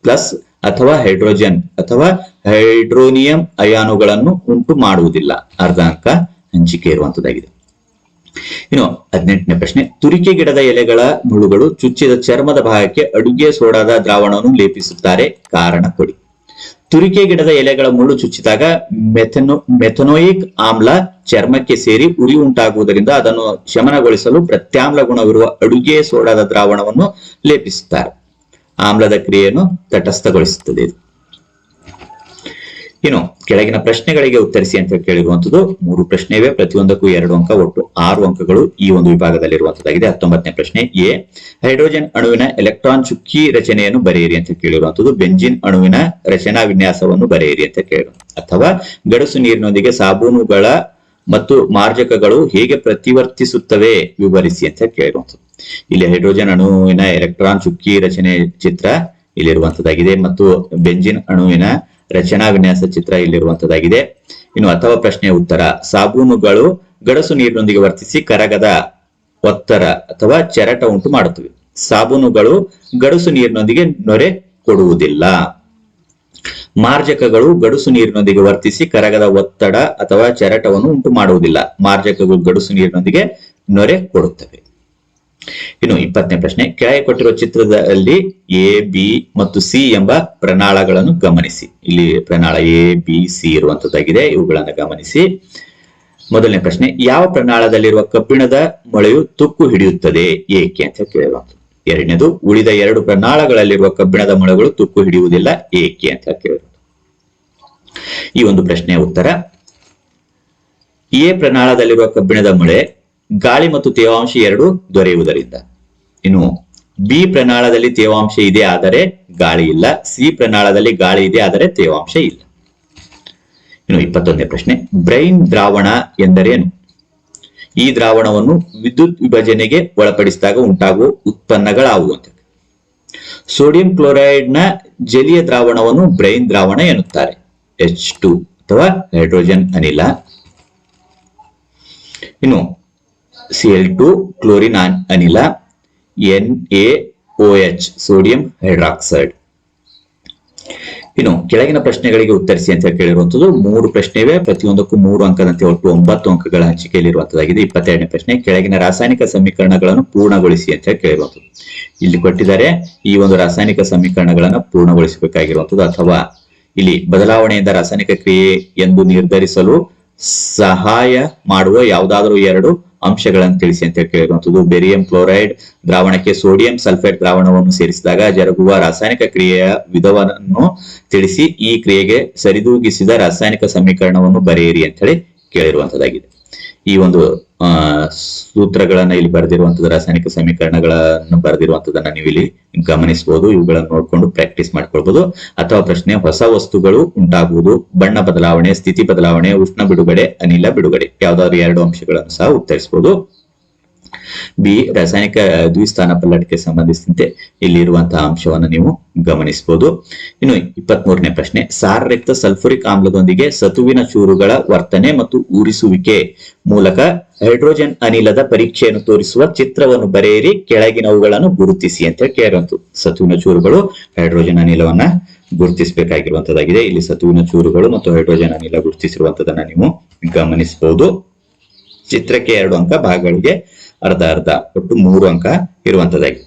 plus ಅಥವಾ ಹೈಡ್ರೋಜನ್ ಅಥವಾ ಹೈಡ್ರೋನಿಯಂ ಅಯಾನುಗಳನ್ನು ಉಂಟು ಮಾಡುವುದಿಲ್ಲ. ಅರ್ಧ ಅಂಕ ಹಂಚಿಕೆ ಇರುವಂತದ್ದಾಗಿದೆ ಇನ್ನು ಹದಿನೆಂಟನೇ ಪ್ರಶ್ನೆ. ತುರಿಕೆ ಗಿಡದ ಎಲೆಗಳ ಮುಳುಗಳು ಚುಚ್ಚಿದ ಚರ್ಮದ ಭಾಗಕ್ಕೆ ಅಡುಗೆ ಸೋಡಾದ ದ್ರಾವಣವನ್ನು ಲೇಪಿಸುತ್ತಾರೆ. ಕಾರಣ ಕೊಡಿ. ತುರಿಕೆ ಗಿಡದ ಎಲೆಗಳ ಮುಳ್ಳು ಚುಚ್ಚಿದಾಗ ಮೆಥನೋ, ಮೆಥನೋಯಿಕ್ ಆಮ್ಲ ಚರ್ಮಕ್ಕೆ ಸೇರಿ ಉರಿ ಉಂಟಾಗುವುದರಿಂದ ಅದನ್ನು ಶಮನಗೊಳಿಸಲು ಪ್ರತ್ಯಾಮ್ಲ ಗುಣವಿರುವ ಅಡುಗೆ ಸೋಡಾದ ದ್ರಾವಣವನ್ನು ಲೇಪಿಸುತ್ತಾರೆ. ಆಮ್ಲದ ಕ್ರಿಯೆಯನ್ನು ತಟಸ್ಥಗೊಳಿಸುತ್ತದೆ ಇನ್ನು ಕೆಳಗಿನ ಪ್ರಶ್ನೆಗಳಿಗೆ ಉತ್ತರಿಸಿ ಅಂತ ಕೇಳಿರುವಂತದ್ದು ಮೂರು ಪ್ರಶ್ನೆ ಇವೆ ಪ್ರತಿಯೊಂದಕ್ಕೂ ಎರಡು ಅಂಕ, ಒಟ್ಟು ಆರು ಅಂಕಗಳು ಈ ಒಂದು ವಿಭಾಗದಲ್ಲಿರುವಂತದ್ದಾಗಿದೆ ಹತ್ತೊಂಬತ್ತನೇ ಪ್ರಶ್ನೆ ಎ, ಹೈಡ್ರೋಜನ್ ಅಣುವಿನ ಎಲೆಕ್ಟ್ರಾನ್ ಚುಕ್ಕಿ ರಚನೆಯನ್ನು ಬರೆಯಿರಿ ಅಂತ ಕೇಳಿರುವಂತದ್ದು ಬೆಂಜಿನ್ ಅಣುವಿನ ರಚನಾ ವಿನ್ಯಾಸವನ್ನು ಬರೆಯಿರಿ ಅಂತ ಕೇಳಿರು ಅಥವಾ ಗಡಸು ನೀರಿನೊಂದಿಗೆ ಸಾಬೂನುಗಳ ಮತ್ತು ಮಾರ್ಜಕಗಳು ಹೇಗೆ ಪ್ರತಿವರ್ತಿಸುತ್ತವೆ ವಿವರಿಸಿ ಅಂತ ಕೇಳಿರುವಂತದ್ದು ಇಲ್ಲಿ ಹೈಡ್ರೋಜನ್ ಅಣುವಿನ ಎಲೆಕ್ಟ್ರಾನ್ ಚುಕ್ಕಿ ರಚನೆ ಚಿತ್ರ ಇಲ್ಲಿರುವಂತದ್ದಾಗಿದೆ ಮತ್ತು ಬೆಂಜಿನ್ ಅಣುವಿನ ರಚನಾ ವಿನ್ಯಾಸ ಚಿತ್ರ ಇಲ್ಲಿರುವಂತದ್ದಾಗಿದೆ. ಇನ್ನು ಅಥವಾ ಪ್ರಶ್ನೆಯ ಉತ್ತರ, ಸಾಬೂನುಗಳು ಗಡಸು ನೀರಿನೊಂದಿಗೆ ವರ್ತಿಸಿ ಕರಗದ ಒತ್ತರ ಅಥವಾ ಚೆರಟ ಉಂಟು ಮಾಡುತ್ತವೆ. ಸಾಬೂನುಗಳು ಗಡಸು ನೀರಿನೊಂದಿಗೆ ನೊರೆ ಕೊಡುವುದಿಲ್ಲ. ಮಾರ್ಜಕಗಳು ಗಡುಸು ನೀರಿನೊಂದಿಗೆ ವರ್ತಿಸಿ ಕರಗದ ಒತ್ತಡ ಅಥವಾ ಚೆರಟವನ್ನು ಉಂಟು ಮಾಡುವುದಿಲ್ಲ. ಮಾರ್ಜಕಗಳು ಗಡುಸು ನೀರಿನೊಂದಿಗೆ ನೊರೆ ಕೊಡುತ್ತವೆ. ಇನ್ನು ಇಪ್ಪತ್ತನೇ ಪ್ರಶ್ನೆ ಕೆಳಗೆ ಕೊಟ್ಟಿರುವ ಚಿತ್ರದಲ್ಲಿ ಎ ಬಿ ಮತ್ತು ಸಿ ಎಂಬ ಪ್ರಣಾಳಗಳನ್ನು ಗಮನಿಸಿ. ಇಲ್ಲಿ ಪ್ರಣಾಳ ಎ ಬಿ ಸಿ ಇರುವಂತದ್ದಾಗಿದೆ, ಇವುಗಳನ್ನು ಗಮನಿಸಿ. ಮೊದಲನೇ ಪ್ರಶ್ನೆ, ಯಾವ ಪ್ರಣಾಳದಲ್ಲಿರುವ ಕಬ್ಬಿಣದ ಮೊಳೆಯು ತುಕ್ಕು ಹಿಡಿಯುತ್ತದೆ, ಏಕೆ ಅಂತ ಕೇಳಬಹುದು ಎರಡನೇದು, ಉಳಿದ ಎರಡು ಪ್ರಣಾಳಗಳಲ್ಲಿರುವ ಕಬ್ಬಿಣದ ಮೊಳೆಗಳು ತುಕ್ಕು ಹಿಡಿಯುವುದಿಲ್ಲ, ಏಕೆ ಅಂತ ಕೇಳಬಹುದು ಈ ಒಂದು ಪ್ರಶ್ನೆಯ ಉತ್ತರ ಎ ಪ್ರಣಾಳದಲ್ಲಿರುವ ಕಬ್ಬಿಣದ ಮೊಳೆ ಗಾಳಿ ಮತ್ತು ತೇವಾಂಶ ಎರಡು ದೊರೆಯುವುದರಿಂದ. ಇನ್ನು ಬಿ ಪ್ರಣಾಳದಲ್ಲಿ ತೇವಾಂಶ ಇದೆ ಆದರೆ ಗಾಳಿ ಇಲ್ಲ, ಸಿ ಪ್ರಣಾಳದಲ್ಲಿ ಗಾಳಿ ಇದೆ ಆದರೆ ತೇವಾಂಶ ಇಲ್ಲ. ಇನ್ನು ಇಪ್ಪತ್ತೊಂದನೇ ಪ್ರಶ್ನೆ, ಬ್ರೈನ್ ದ್ರಾವಣ ಎಂದರೇನು? ಈ ದ್ರಾವಣವನ್ನು ವಿದ್ಯುತ್ ವಿಭಜನೆಗೆ ಒಳಪಡಿಸಿದಾಗ ಉಂಟಾಗುವ ಉತ್ಪನ್ನಗಳಾವುವು ಅಂತ ಸೋಡಿಯಂ ಕ್ಲೋರೈಡ್ನ ಜಲೀಯ ದ್ರಾವಣವನ್ನು ಬ್ರೈನ್ ದ್ರಾವಣ ಎನ್ನುತ್ತಾರೆ. ಎಚ್ ಟು ಅಥವಾ ಹೈಡ್ರೋಜನ್ ಅನಿಲ. ಇನ್ನು ಸಿ ಎಲ್ ಟು ಕ್ಲೋರಿನ್ ಅನ್- ಅನಿಲ N A H sodium hydroxide ಇನ್ನು ಕೆಳಗಿನ ಪ್ರಶ್ನೆಗಳಿಗೆ ಉತ್ತರಿಸಿ ಅಂತ ಕೇಳಿರುವಂತದ್ದು ಮೂರು ಪ್ರಶ್ನೆ ಇವೆ. ಪ್ರತಿಯೊಂದಕ್ಕೂ ಮೂರು ಅಂಕದಂತೆ ಒಟ್ಟು ಒಂಬತ್ತು ಅಂಕಗಳ ಹಂಚಿಕೆಯಲ್ಲಿರುವಂತದ್ದಾಗಿದೆ ಇಪ್ಪತ್ತೆರಡನೇ ಪ್ರಶ್ನೆ, ಕೆಳಗಿನ ರಾಸಾಯನಿಕ ಸಮೀಕರಣಗಳನ್ನು ಪೂರ್ಣಗೊಳಿಸಿ ಅಂತ ಕೇಳಿರುವಂತದ್ದು ಇಲ್ಲಿ ಕೊಟ್ಟಿದ್ದಾರೆ, ಈ ಒಂದು ರಾಸಾಯನಿಕ ಸಮೀಕರಣಗಳನ್ನು ಪೂರ್ಣಗೊಳಿಸಬೇಕಾಗಿರುವಂತದ್ದು ಅಥವಾ ಇಲ್ಲಿ ಬದಲಾವಣೆಯಿಂದ ರಾಸಾಯನಿಕ ಕ್ರಿಯೆ ಎಂದು ನಿರ್ಧರಿಸಲು ಸಹಾಯ ಮಾಡುವ ಯಾವುದಾದರೂ ಎರಡು ಅಂಶಗಳನ್ನು ತಿಳಿಸಿ ಅಂತ ಕೇಳಿರುವಂತದ್ದು ಬೆರಿಯಂ ಕ್ಲೋರೈಡ್ ದ್ರಾವಣಕ್ಕೆ ಸೋಡಿಯಂ ಸಲ್ಫೇಟ್ ದ್ರಾವಣವನ್ನು ಸೇರಿಸಿದಾಗ ಜರುಗುವ ರಾಸಾಯನಿಕ ಕ್ರಿಯೆಯ ವಿಧವನ್ನು ತಿಳಿಸಿ ಈ ಕ್ರಿಯೆಗೆ ಸರಿದೂಗಿಸಿದ ರಾಸಾಯನಿಕ ಸಮೀಕರಣವನ್ನು ಬರೆಯಿರಿ ಅಂತ ಹೇಳಿ ಕೇಳಿರುವಂತದ್ದಾಗಿದೆ. ಈ ಒಂದು ಸೂತ್ರಗಳನ್ನ ಇಲ್ಲಿ ಬರೆದಿರುವಂತದ್ದು ರಾಸಾಯನಿಕ ಸಮೀಕರಣಗಳನ್ನು ಬರೆದಿರುವಂತದನ್ನ ನೀವು ಇಲ್ಲಿ ಗಮನಿಸಬಹುದು ಇವುಗಳನ್ನು ನೋಡ್ಕೊಂಡು ಪ್ರಾಕ್ಟೀಸ್ ಮಾಡ್ಕೊಳ್ಬಹುದು ಅಥವಾ ಪ್ರಶ್ನೆ, ಹೊಸ ವಸ್ತುಗಳು ಉಂಟಾಗುವುದು, ಬಣ್ಣ ಬದಲಾವಣೆ, ಸ್ಥಿತಿ ಬದಲಾವಣೆ, ಉಷ್ಣ ಬಿಡುಗಡೆ, ಅನಿಲ ಬಿಡುಗಡೆ, ಯಾವ್ದಾದ್ರು ಎರಡು ಅಂಶಗಳನ್ನು ಸಹ ಉತ್ತರಿಸಬಹುದು ಬಿ, ರಾಸಾಯನಿಕ ದ್ವಿಸ್ಥಾನ ಪಲ್ಲಟಕ್ಕೆ ಸಂಬಂಧಿಸಿದಂತೆ ಇಲ್ಲಿ ಇರುವಂತಹ ಅಂಶವನ್ನು ನೀವು ಗಮನಿಸಬಹುದು. ಇನ್ನು ಇಪ್ಪತ್ತ್ ಮೂರನೇ ಪ್ರಶ್ನೆ ಸಾರರಹಿತ ಸಲ್ಫುರಿಕ್ ಆಮ್ಲದೊಂದಿಗೆ ಸತುವಿನ ಚೂರುಗಳ ವರ್ತನೆ ಮತ್ತು ಊರಿಸುವಿಕೆ ಮೂಲಕ ಹೈಡ್ರೋಜನ್ ಅನಿಲದ ಪರೀಕ್ಷೆಯನ್ನು ತೋರಿಸುವ ಚಿತ್ರವನ್ನು ಬರೆಯಿರಿ, ಕೆಳಗಿನವುಗಳನ್ನು ಗುರುತಿಸಿ ಅಂತ ಕೇಳುವಂತ ಸತುವಿನ ಚೂರುಗಳು ಹೈಡ್ರೋಜನ್ ಅನಿಲವನ್ನ ಗುರುತಿಸಬೇಕಾಗಿರುವಂತದ್ದಾಗಿದೆ ಇಲ್ಲಿ ಸತುವಿನ ಚೂರುಗಳು ಮತ್ತು ಹೈಡ್ರೋಜನ್ ಅನಿಲ ಗುರುತಿಸಿರುವಂತದನ್ನ ನೀವು ಗಮನಿಸಬಹುದು. ಚಿತ್ರಕ್ಕೆ ಎರಡು ಅಂಕ, ಭಾಗಗಳಿಗೆ ಅರ್ಧ ಅರ್ಧ ಒಟ್ಟು ಮೂರು ಅಂಕ ಇರುವಂತದ್ದಾಗಿ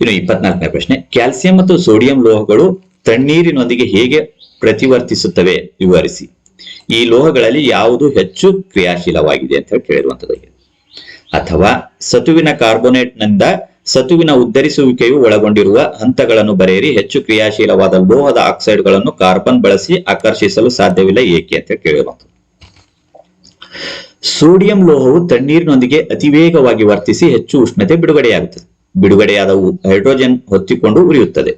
ಇನ್ನು ಇಪ್ಪತ್ನಾಲ್ಕನೇ ಪ್ರಶ್ನೆ, ಕ್ಯಾಲ್ಸಿಯಂ ಮತ್ತು ಸೋಡಿಯಂ ಲೋಹಗಳು ತಣ್ಣೀರಿನೊಂದಿಗೆ ಹೇಗೆ ಪ್ರತಿವರ್ತಿಸುತ್ತವೆ ವಿವರಿಸಿ. ಈ ಲೋಹಗಳಲ್ಲಿ ಯಾವುದು ಹೆಚ್ಚು ಕ್ರಿಯಾಶೀಲವಾಗಿದೆ ಅಂತ ಹೇಳಿ ಕೇಳಿರುವಂತದ್ದಾಗಿದೆ ಅಥವಾ ಸತುವಿನ ಕಾರ್ಬೋನೇಟ್ನಿಂದ ಸತುವಿನ ಉದ್ಧರಿಸುವಿಕೆಯು ಒಳಗೊಂಡಿರುವ ಹಂತಗಳನ್ನು ಬರೆಯಿರಿ, ಹೆಚ್ಚು ಕ್ರಿಯಾಶೀಲವಾದ ಲೋಹದ ಆಕ್ಸೈಡ್ಗಳನ್ನು ಕಾರ್ಬನ್ ಬಳಸಿ ಆಕರ್ಷಿಸಲು ಸಾಧ್ಯವಿಲ್ಲ ಏಕೆ ಅಂತ ಕೇಳಿರುವಂತದ್ದು. ಸೋಡಿಯಂ ಲೋಹವು ತಣ್ಣೀರಿನೊಂದಿಗೆ ಅತಿ ವೇಗವಾಗಿ ವರ್ತಿಸಿ ಹೆಚ್ಚು ಉಷ್ಣತೆ ಬಿಡುಗಡೆಯಾಗುತ್ತದೆ. ಬಿಡುಗಡೆಯಾದ ಹೈಡ್ರೋಜನ್ ಹೊತ್ತಿಕೊಂಡು ಉರಿಯುತ್ತದೆ.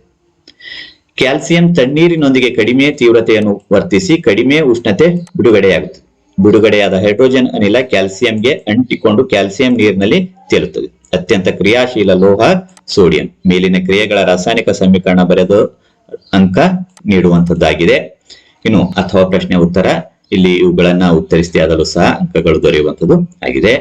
ಕ್ಯಾಲ್ಸಿಯಂ ತಣ್ಣೀರಿನೊಂದಿಗೆ ಕಡಿಮೆ ತೀವ್ರತೆಯನ್ನು ವರ್ತಿಸಿ ಕಡಿಮೆ ಉಷ್ಣತೆ ಬಿಡುಗಡೆಯಾಗುತ್ತದೆ. ಬಿಡುಗಡೆಯಾದ ಹೈಡ್ರೋಜನ್ ಅನಿಲ ಕ್ಯಾಲ್ಸಿಯಂಗೆ ಅಂಟಿಕೊಂಡು ಕ್ಯಾಲ್ಸಿಯಂ ನೀರಿನಲ್ಲಿ ತೇಲುತ್ತದೆ. ಅತ್ಯಂತ ಕ್ರಿಯಾಶೀಲ ಲೋಹ ಸೋಡಿಯಂ. ಮೇಲಿನ ಕ್ರಿಯೆಗಳ ರಾಸಾಯನಿಕ ಸಮೀಕರಣ ಬರೆದು ಅಂಕ ನೀಡುವಂತದ್ದಾಗಿದೆ ಇನ್ನು ಅಥವಾ ಪ್ರಶ್ನೆ ಉತ್ತರ. ಇಲ್ಲಿ ಇವುಗಳನ್ನ ಉತ್ತರಿಸಿದೆ ಆದರೂ ಸಹ ಅಂಕಗಳು ದೊರೆಯುವಂಥದ್ದು ಆಗಿದೆ.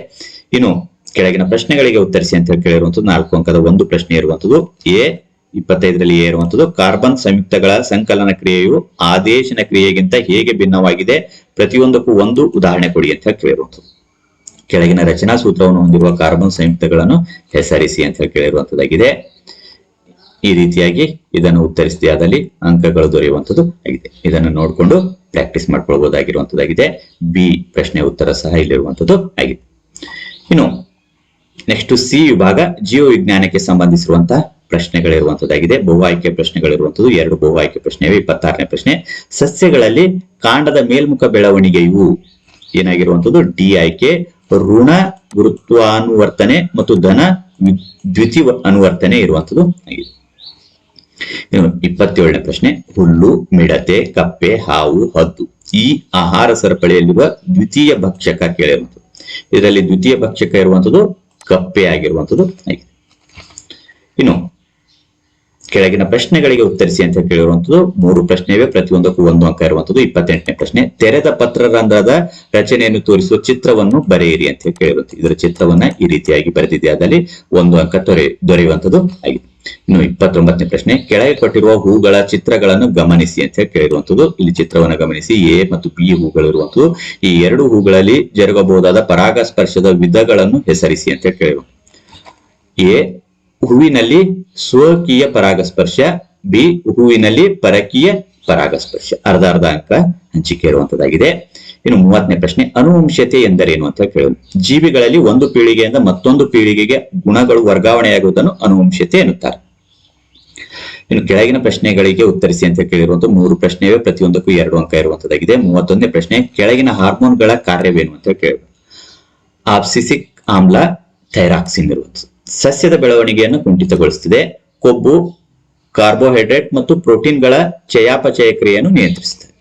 ಇನ್ನು ಕೆಳಗಿನ ಪ್ರಶ್ನೆಗಳಿಗೆ ಉತ್ತರಿಸಿ ಅಂತ ಹೇಳಿ ನಾಲ್ಕು ಅಂಕದ ಒಂದು ಪ್ರಶ್ನೆ ಇರುವಂತದ್ದು ಎ ಇಪ್ಪತ್ತೈದರಲ್ಲಿ ಎ ಇರುವಂತದ್ದು ಕಾರ್ಬನ್ ಸಂಯುಕ್ತಗಳ ಸಂಕಲನ ಕ್ರಿಯೆಯು ಆದೇಶನ ಕ್ರಿಯೆಗಿಂತ ಹೇಗೆ ಭಿನ್ನವಾಗಿದೆ, ಪ್ರತಿಯೊಂದಕ್ಕೂ ಒಂದು ಉದಾಹರಣೆ ಕೊಡಿ ಅಂತ ಕೇಳಿರುವಂಥದ್ದು. ಕೆಳಗಿನ ರಚನಾ ಸೂತ್ರವನ್ನು ಹೊಂದಿರುವ ಕಾರ್ಬನ್ ಸಂಯುಕ್ತಗಳನ್ನು ಹೆಸರಿಸಿ ಅಂತ ಕೇಳಿರುವಂತದ್ದಾಗಿದೆ ಈ ರೀತಿಯಾಗಿ ಇದನ್ನು ಉತ್ತರಿಸಿದೆ ಆದಲ್ಲಿ ಅಂಕಗಳು ದೊರೆಯುವಂತದ್ದು ಆಗಿದೆ. ಇದನ್ನು ನೋಡಿಕೊಂಡು ಪ್ರಾಕ್ಟೀಸ್ ಮಾಡ್ಕೊಳ್ಬಹುದಾಗಿರುವಂತದ್ದಾಗಿದೆ ಬಿ ಪ್ರಶ್ನೆ ಉತ್ತರ ಸಹ ಇಲ್ಲಿರುವಂತದ್ದು ಆಗಿದೆ. ಇನ್ನು ನೆಕ್ಸ್ಟ್ ಸಿ ವಿಭಾಗ ಜೀವ ವಿಜ್ಞಾನಕ್ಕೆ ಸಂಬಂಧಿಸಿರುವಂತಹ ಪ್ರಶ್ನೆಗಳಿರುವಂತದ್ದಾಗಿದೆ ಬಹು ಆಯ್ಕೆ ಪ್ರಶ್ನೆಗಳಿರುವಂತದ್ದು ಎರಡು ಬಹು ಆಯ್ಕೆ ಪ್ರಶ್ನೆ ಇಪ್ಪತ್ತಾರನೇ ಪ್ರಶ್ನೆ. ಸಸ್ಯಗಳಲ್ಲಿ ಕಾಂಡದ ಮೇಲ್ಮುಖ ಬೆಳವಣಿಗೆಯು ಏನಾಗಿರುವಂತದ್ದು ಡಿ ಆಯ್ಕೆ ಋಣ ಗುರುತ್ವಾನುವರ್ತನೆ ಮತ್ತು ಧನ ದ್ವಿತೀಯ ಅನುವರ್ತನೆ ಇರುವಂತದ್ದು ಆಗಿದೆ. ಇನ್ನು ಇಪ್ಪತ್ತೇಳನೇ ಪ್ರಶ್ನೆ, ಹುಲ್ಲು, ಮಿಡತೆ, ಕಪ್ಪೆ, ಹಾವು, ಹದ್ದು. ಈ ಆಹಾರ ಸರಪಳಿಯಲ್ಲಿರುವ ದ್ವಿತೀಯ ಭಕ್ಷಕ ಕೇಳಿರುವಂಥದ್ದು. ಇದರಲ್ಲಿ ದ್ವಿತೀಯ ಭಕ್ಷಕ ಇರುವಂತದ್ದು ಕಪ್ಪೆ ಆಗಿರುವಂಥದ್ದು ಇನ್ನು ಕೆಳಗಿನ ಪ್ರಶ್ನೆಗಳಿಗೆ ಉತ್ತರಿಸಿ ಅಂತ ಕೇಳಿರುವಂತದ್ದು ಮೂರು ಪ್ರಶ್ನೆ ಇವೆ ಪ್ರತಿಯೊಂದಕ್ಕೂ ಒಂದು ಅಂಕ ಇರುವಂತದ್ದು ಇಪ್ಪತ್ತೆಂಟನೇ ಪ್ರಶ್ನೆ, ತೆರೆದ ಪತ್ರರಂಧ್ರದ ರಚನೆಯನ್ನು ತೋರಿಸುವ ಚಿತ್ರವನ್ನು ಬರೆಯಿರಿ ಅಂತ ಕೇಳಿರುವಂತ ಇದರ ಚಿತ್ರವನ್ನ ಈ ರೀತಿಯಾಗಿ ಬರೆದಿದೆ. ಅದರಲ್ಲಿ ಒಂದು ಅಂಕ ದೊರೆ ದೊರೆಯುವಂತದ್ದು ಆಗಿದೆ. ಇನ್ನು ಇಪ್ಪತ್ತೊಂಬತ್ತನೇ ಪ್ರಶ್ನೆ, ಕೆಳಗೆ ಕೊಟ್ಟಿರುವ ಹೂಗಳ ಚಿತ್ರಗಳನ್ನು ಗಮನಿಸಿ ಅಂತ ಕೇಳಿರುವಂತದ್ದು ಇಲ್ಲಿ ಚಿತ್ರವನ್ನು ಗಮನಿಸಿ. ಎ ಮತ್ತು ಬಿ ಹೂಗಳು ಇರುವಂತದ್ದು ಈ ಎರಡು ಹೂಗಳಲ್ಲಿ ಜರುಗಬಹುದಾದ ಪರಾಗಸ್ಪರ್ಶದ ವಿಧಗಳನ್ನು ಹೆಸರಿಸಿ ಅಂತ ಹೇಳಿ ಕೇಳಿರುವ ಎ ಹೂವಿನಲ್ಲಿ ಸ್ವಕೀಯ ಪರಾಗಸ್ಪರ್ಶ, ಬಿ ಹೂವಿನಲ್ಲಿ ಪರಕೀಯ ಪರಾಗಸ್ಪರ್ಶ. ಅರ್ಧ ಅರ್ಧ ಅಂಕ ಹಂಚಿಕೆ ಇರುವಂತದ್ದಾಗಿದೆ. ಇನ್ನು ಮೂವತ್ತನೇ ಪ್ರಶ್ನೆ, ಅನುವಂಶತೆ ಎಂದರೇನು ಅಂತ ಕೇಳೋದು ಜೀವಿಗಳಲ್ಲಿ ಒಂದು ಪೀಳಿಗೆಯಿಂದ ಮತ್ತೊಂದು ಪೀಳಿಗೆಗೆ ಗುಣಗಳು ವರ್ಗಾವಣೆಯಾಗುವುದನ್ನು ಅನುವಂಶತೆ ಎನ್ನುತ್ತಾರೆ. ಇನ್ನು ಕೆಳಗಿನ ಪ್ರಶ್ನೆಗಳಿಗೆ ಉತ್ತರಿಸಿ ಅಂತ ಕೇಳಿರುವಂತಹ ಮೂರು ಪ್ರಶ್ನೆಯೇ ಪ್ರತಿಯೊಂದಕ್ಕೂ ಎರಡು ಅಂಕ ಇರುವಂತದ್ದಾಗಿದೆ. ಮೂವತ್ತೊಂದನೇ ಪ್ರಶ್ನೆ, ಕೆಳಗಿನ ಹಾರ್ಮೋನ್ಗಳ ಕಾರ್ಯವೇನು ಅಂತ ಕೇಳಿ ಆಪ್ಸಿಸಿಕ್ ಆಮ್ಲ ಥೈರಾಕ್ಸಿನ್ ಇರುವಂಥದ್ದು. ಸಸ್ಯದ ಬೆಳವಣಿಗೆಯನ್ನು ಕುಂಠಿತಗೊಳಿಸುತ್ತದೆ. ಕೊಬ್ಬು, ಕಾರ್ಬೋಹೈಡ್ರೇಟ್ ಮತ್ತು ಪ್ರೋಟೀನ್ಗಳ ಚಯಾಪಚಯ ಕ್ರಿಯೆಯನ್ನು ನಿಯಂತ್ರಿಸುತ್ತದೆ.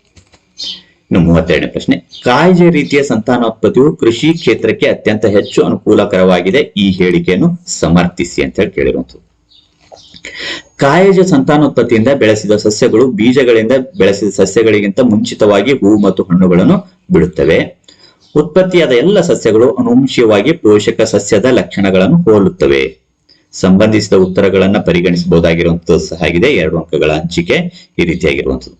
ಇನ್ನು ಮೂವತ್ತೆರಡನೇ ಪ್ರಶ್ನೆ, ಕಾಯಿಜ ರೀತಿಯ ಸಂತಾನೋತ್ಪತ್ತಿಯು ಕೃಷಿ ಕ್ಷೇತ್ರಕ್ಕೆ ಅತ್ಯಂತ ಹೆಚ್ಚು ಅನುಕೂಲಕರವಾಗಿದೆ. ಈ ಹೇಳಿಕೆಯನ್ನು ಸಮರ್ಥಿಸಿ ಅಂತ ಹೇಳಿ ಕೇಳಿರುವಂಥದ್ದು. ಕಾಯಜ ಸಂತಾನೋತ್ಪತ್ತಿಯಿಂದ ಬೆಳೆಸಿದ ಸಸ್ಯಗಳು ಬೀಜಗಳಿಂದ ಬೆಳೆಸಿದ ಸಸ್ಯಗಳಿಗಿಂತ ಮುಂಚಿತವಾಗಿ ಹೂ ಮತ್ತು ಹಣ್ಣುಗಳನ್ನು ಬಿಡುತ್ತವೆ. ಉತ್ಪತ್ತಿಯಾದ ಎಲ್ಲ ಸಸ್ಯಗಳು ಅನುವಂಶೀಯವಾಗಿ ಪೋಷಕ ಸಸ್ಯದ ಲಕ್ಷಣಗಳನ್ನು ಹೋಲುತ್ತವೆ. ಸಂಬಂಧಿಸಿದ ಉತ್ತರಗಳನ್ನ ಪರಿಗಣಿಸಬಹುದಾಗಿರುವಂತದ್ದು ಸಹ ಆಗಿದೆ. ಎರಡು ಅಂಕಗಳ ಹಂಚಿಕೆ ಈ ರೀತಿಯಾಗಿರುವಂತದ್ದು.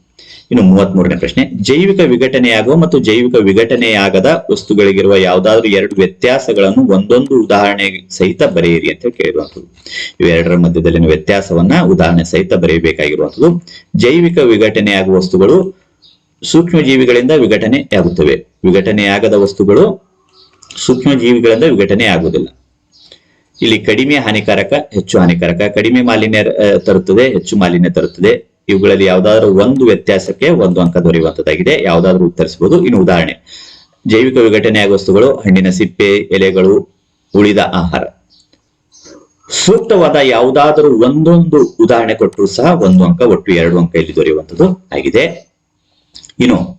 ಇನ್ನು ಮೂವತ್ತ್ ಮೂರನೇ ಪ್ರಶ್ನೆ, ಜೈವಿಕ ವಿಘಟನೆಯಾಗುವ ಮತ್ತು ಜೈವಿಕ ವಿಘಟನೆಯಾಗದ ವಸ್ತುಗಳಿಗಿರುವ ಯಾವುದಾದ್ರೂ ಎರಡು ವ್ಯತ್ಯಾಸಗಳನ್ನು ಒಂದೊಂದು ಉದಾಹರಣೆ ಸಹಿತ ಬರೆಯಿರಿ ಅಂತ ಕೇಳಿರುವಂತದ್ದು. ಇವೆರಡರ ಮಧ್ಯದಲ್ಲಿನ ವ್ಯತ್ಯಾಸವನ್ನ ಉದಾಹರಣೆ ಸಹಿತ ಬರೆಯಬೇಕಾಗಿರುವಂಥದ್ದು ಜೈವಿಕ ವಿಘಟನೆಯಾಗುವ ವಸ್ತುಗಳು ಸೂಕ್ಷ್ಮ ಜೀವಿಗಳಿಂದ ವಿಘಟನೆಯಾಗುತ್ತವೆ ವಿಘಟನೆಯಾಗದ ವಸ್ತುಗಳು ಸೂಕ್ಷ್ಮ ಜೀವಿಗಳಿಂದ ವಿಘಟನೆ ಆಗುವುದಿಲ್ಲ. ಇಲ್ಲಿ ಕಡಿಮೆ ಹಾನಿಕಾರಕ, ಹೆಚ್ಚು ಹಾನಿಕಾರಕ. ಕಡಿಮೆ ಮಾಲಿನ್ಯ ತರುತ್ತದೆ, ಹೆಚ್ಚು ಮಾಲಿನ್ಯ ತರುತ್ತದೆ. ಇವುಗಳಲ್ಲಿ ಯಾವ್ದಾದ್ರು ಒಂದು ವ್ಯತ್ಯಾಸಕ್ಕೆ ಒಂದು ಅಂಕ ದೊರೆಯುವಂತದ್ದಾಗಿದೆ. ಯಾವ್ದಾದ್ರು ಉತ್ತರಿಸಬಹುದು. ಇನ್ನು ಉದಾಹರಣೆ. ಜೈವಿಕ ವಿಘಟನೆಯಾಗುವ ವಸ್ತುಗಳು, ಹಣ್ಣಿನ ಸಿಪ್ಪೆ, ಎಲೆಗಳು, ಉಳಿದ ಆಹಾರ. ಸೂಕ್ತವಾದ ಯಾವುದಾದರೂ ಒಂದೊಂದು ಉದಾಹರಣೆ ಕೊಟ್ಟರು ಸಹ ಒಂದು ಅಂಕ, ಒಟ್ಟು ಎರಡು ಅಂಕ ಇಲ್ಲಿ ದೊರೆಯುವಂತದ್ದು ಆಗಿದೆ. ಇನ್ನು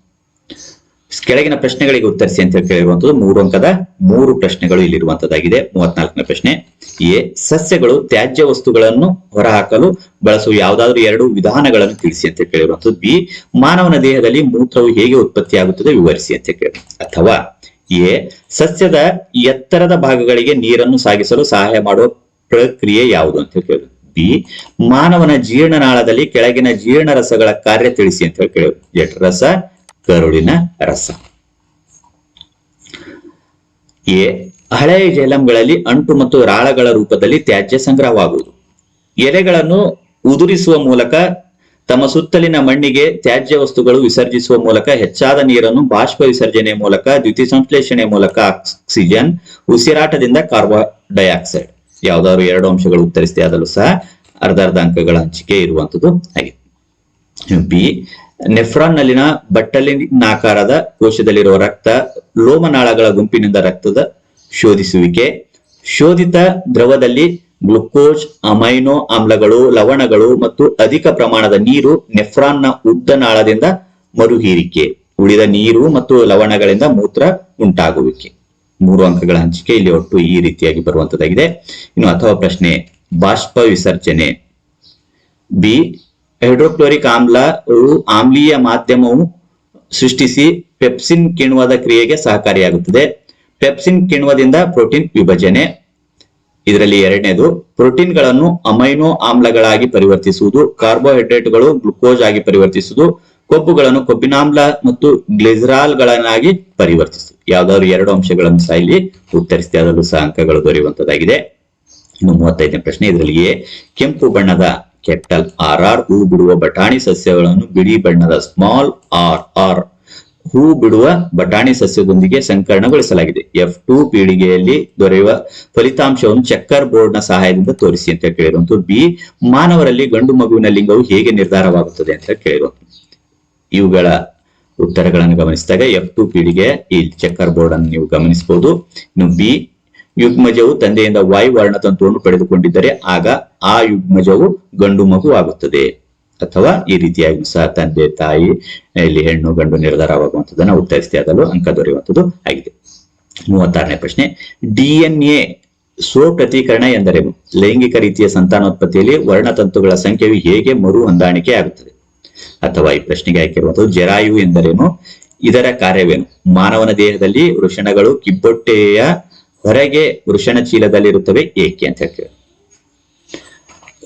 ಕೆಳಗಿನ ಪ್ರಶ್ನೆಗಳಿಗೆ ಉತ್ತರಿಸಿ ಅಂತ ಹೇಳಿ ಕೇಳಿರುವಂತದ್ದು ಮೂರು ಅಂಕದ ಮೂರು ಪ್ರಶ್ನೆಗಳು ಇಲ್ಲಿರುವಂತದ್ದಾಗಿದೆ. ಮೂವತ್ನಾಲ್ಕನೇ ಪ್ರಶ್ನೆ, ಎ, ಸಸ್ಯಗಳು ತ್ಯಾಜ್ಯ ವಸ್ತುಗಳನ್ನು ಹೊರಹಾಕಲು ಬಳಸುವ ಯಾವುದಾದ್ರೂ ಎರಡು ವಿಧಾನಗಳನ್ನು ತಿಳಿಸಿ ಅಂತ ಕೇಳಿರುವಂತದ್ದು. ಬಿ, ಮಾನವನ ದೇಹದಲ್ಲಿ ಮೂತ್ರವು ಹೇಗೆ ಉತ್ಪತ್ತಿಯಾಗುತ್ತದೆ ವಿವರಿಸಿ ಅಂತ ಕೇಳಿ. ಅಥವಾ, ಎ, ಸಸ್ಯದ ಎತ್ತರದ ಭಾಗಗಳಿಗೆ ನೀರನ್ನು ಸಾಗಿಸಲು ಸಹಾಯ ಮಾಡುವ ಪ್ರಕ್ರಿಯೆ ಯಾವುದು ಅಂತ ಕೇಳಿದ್ರು ಬಿ ಮಾನವನ ಜೀರ್ಣನಾಳದಲ್ಲಿ ಕೆಳಗಿನ ಜೀರ್ಣ ರಸಗಳ ಕಾರ್ಯ ತಿಳಿಸಿ ಅಂತ ಹೇಳಿ ಕೇಳಿದ್ರು ರಸ ಕರುಳಿನ ರಸ. ಎ ಹಳೆಯ ಜೈಲಂಗಳಲ್ಲಿ ಅಂಟು ಮತ್ತು ರಾಳಗಳ ರೂಪದಲ್ಲಿ ತ್ಯಾಜ್ಯ ಸಂಗ್ರಹವಾಗುವುದು. ಎಲೆಗಳನ್ನು ಉದುರಿಸುವ ಮೂಲಕ ತಮ್ಮ ಸುತ್ತಲಿನ ಮಣ್ಣಿಗೆ ತ್ಯಾಜ್ಯ ವಸ್ತುಗಳು ವಿಸರ್ಜಿಸುವ ಮೂಲಕ ಹೆಚ್ಚಾದ ನೀರನ್ನು ಬಾಷ್ಪ ವಿಸರ್ಜನೆ ಮೂಲಕ ದ್ಯುತಿ ಸಂಶ್ಲೇಷಣೆ ಮೂಲಕ ಆಕ್ಸಿಜನ್ ಉಸಿರಾಟದಿಂದ ಕಾರ್ಬನ್ ಡೈಆಕ್ಸೈಡ್. ಯಾವ್ದಾದ್ರು ಎರಡು ಅಂಶಗಳು ಉತ್ತರಿಸಿದೆ ಆದಲ್ಲೂ ಸಹ ಅರ್ಧ ಅರ್ಧ ಅಂಕಗಳ ಹಂಚಿಕೆ ಇರುವಂತದ್ದು ಆಗಿದೆ. ಬಿ ನೆಫ್ರಾನ್ ನಲ್ಲಿನ ಬಟ್ಟಲಿನಾಕಾರದ ಕೋಶದಲ್ಲಿರುವ ರಕ್ತ ಲೋಮನಾಳಗಳ ಗುಂಪಿನಿಂದ ರಕ್ತದ ಶೋಧಿಸುವಿಕೆ, ಶೋಧಿತ ದ್ರವದಲ್ಲಿ ಗ್ಲುಕೋಸ್, ಅಮೈನೋ ಆಮ್ಲಗಳು, ಲವಣಗಳು ಮತ್ತು ಅಧಿಕ ಪ್ರಮಾಣದ ನೀರು ನೆಫ್ರಾನ್ನ ಉದ್ದನಾಳದಿಂದ ಮರುಹೀರಿಕೆ, ಉಳಿದ ನೀರು ಮತ್ತು ಲವಣಗಳಿಂದ ಮೂತ್ರ ಉಂಟಾಗುವಿಕೆ. ಮೂರು ಅಂಕಗಳ ಹಂಚಿಕೆ ಇಲ್ಲಿ ಒಟ್ಟು ಈ ರೀತಿಯಾಗಿ ಬರುವಂತದ್ದಾಗಿದೆ. ಇನ್ನು ಅಥವಾ ಪ್ರಶ್ನೆ, ಬಾಷ್ಪ ವಿಸರ್ಜನೆ. ಬಿ ಹೈಡ್ರೋಕ್ಲೋರಿಕ್ ಆಮ್ಲವು ಆಮ್ಲೀಯ ಮಾಧ್ಯಮವು ಸೃಷ್ಟಿಸಿ ಪೆಪ್ಸಿನ್ ಕಿಣ್ವದ ಕ್ರಿಯೆಗೆ ಸಹಕಾರಿಯಾಗುತ್ತದೆ. ಪೆಪ್ಸಿನ್ ಕಿಣ್ವದಿಂದ ಪ್ರೋಟೀನ್ ವಿಭಜನೆ. ಇದರಲ್ಲಿ ಎರಡನೇದು, ಪ್ರೋಟೀನ್ಗಳನ್ನು ಅಮೈನೋ ಆಮ್ಲಗಳಾಗಿ ಪರಿವರ್ತಿಸುವುದು, ಕಾರ್ಬೋಹೈಡ್ರೇಟ್ಗಳು ಗ್ಲುಕೋಸ್ ಆಗಿ ಪರಿವರ್ತಿಸುವುದು ಕೊಬ್ಬುಗಳನ್ನು ಕೊಬ್ಬಿನಾಮ್ಲ ಮತ್ತು ಗ್ಲಿಸರಾಲ್ಗಳನ್ನಾಗಿ ಪರಿವರ್ತಿಸಿ. ಯಾವ್ದಾದ್ರು ಎರಡು ಅಂಶಗಳನ್ನು ಸಹ ಇಲ್ಲಿ ಉತ್ತರಿಸಿದೆ ಅದರಲ್ಲೂ ಸಹ ಅಂಕಗಳು ದೊರೆಯುವಂತದ್ದಾಗಿದೆ. ಇನ್ನು ಮೂವತ್ತೈದನೇ ಪ್ರಶ್ನೆ ಇದರಲ್ಲಿ ಕೆಂಪು ಬಣ್ಣದ ಕ್ಯಾಪಿಟಲ್ ಆರ್ ಆರ್ ಹೂ ಬಿಡುವ ಬಟಾಣಿ ಸಸ್ಯಗಳನ್ನು ಬಿಳಿ ಬಣ್ಣದ ಸ್ಮಾಲ್ ಆರ್ ಆರ್ ಹೂ ಬಿಡುವ ಬಟಾಣಿ ಸಸ್ಯದೊಂದಿಗೆ ಸಂಕರಣಗೊಳಿಸಲಾಗಿದೆ. ಎಫ್ ಟು ಪೀಳಿಗೆಯಲ್ಲಿ ದೊರೆಯುವ ಫಲಿತಾಂಶವನ್ನು ಚೆಕ್ಕರ್ ಬೋರ್ಡ್ನ ಸಹಾಯದಿಂದ ತೋರಿಸಿ ಅಂತ ಕೇಳಿರುವಂತದ್ದು ಬಿ, ಮಾನವರಲ್ಲಿ ಗಂಡು ಮಗುವಿನ ಲಿಂಗವು ಹೇಗೆ ನಿರ್ಧಾರವಾಗುತ್ತದೆ ಅಂತ ಕೇಳಿರುವಂತದ್ದು ಇವುಗಳ ಉತ್ತರಗಳನ್ನು ಗಮನಿಸಿದಾಗ ಎಫ್ ಟು ಪೀಳಿಗೆ ಈ ಚೆಕ್ಕರ್ ಬೋರ್ಡ್ ಅನ್ನು ನೀವು ಗಮನಿಸಬಹುದು. ಇನ್ನು ಬಿ ಯುಗ್ಮಜವು ತಂದೆಯಿಂದ ವಾಯು ವರ್ಣತಂತುವನ್ನು ಪಡೆದುಕೊಂಡಿದ್ದರೆ ಆಗ ಆ ಯುಗ್ಮಜವು ಗಂಡು ಮಗು ಆಗುತ್ತದೆ. ಅಥವಾ ಈ ರೀತಿಯಾಗಿ ಸಹ ತಂದೆ, ತಾಯಿ, ಇಲ್ಲಿ ಹೆಣ್ಣು, ಗಂಡು ನಿರ್ಧಾರವಾಗುವಂಥದ್ದನ್ನು ಉತ್ತರಿಸ್ತೇ ಅದಲು ಅಂಕ ದೊರೆಯುವಂಥದ್ದು ಆಗಿದೆ. ಮೂವತ್ತಾರನೇ ಪ್ರಶ್ನೆ ಡಿಎನ್ಎ ಸ್ವಪ್ರತೀಕರಣ ಎಂದರೇನು ಲೈಂಗಿಕ ರೀತಿಯ ಸಂತಾನೋತ್ಪತ್ತಿಯಲ್ಲಿ ವರ್ಣತಂತುಗಳ ಸಂಖ್ಯೆಯು ಹೇಗೆ ಮರು ಹೊಂದಾಣಿಕೆ ಆಗುತ್ತದೆ? ಅಥವಾ ಈ ಪ್ರಶ್ನೆಗೆ ಹಾಕಿರುವಂತದ್ದು ಜರಾಯು ಎಂದರೇನು? ಇದರ ಕಾರ್ಯವೇನು? ಮಾನವನ ದೇಹದಲ್ಲಿ ವೃಷಣಗಳು ಕಿಬ್ಬೊಟ್ಟೆಯ ಹೊರಗೆ ವೃಷಣ ಚೀಲದಲ್ಲಿರುತ್ತವೆ, ಏಕೆ ಅಂತ ಹೇಳ್ತೇವೆ.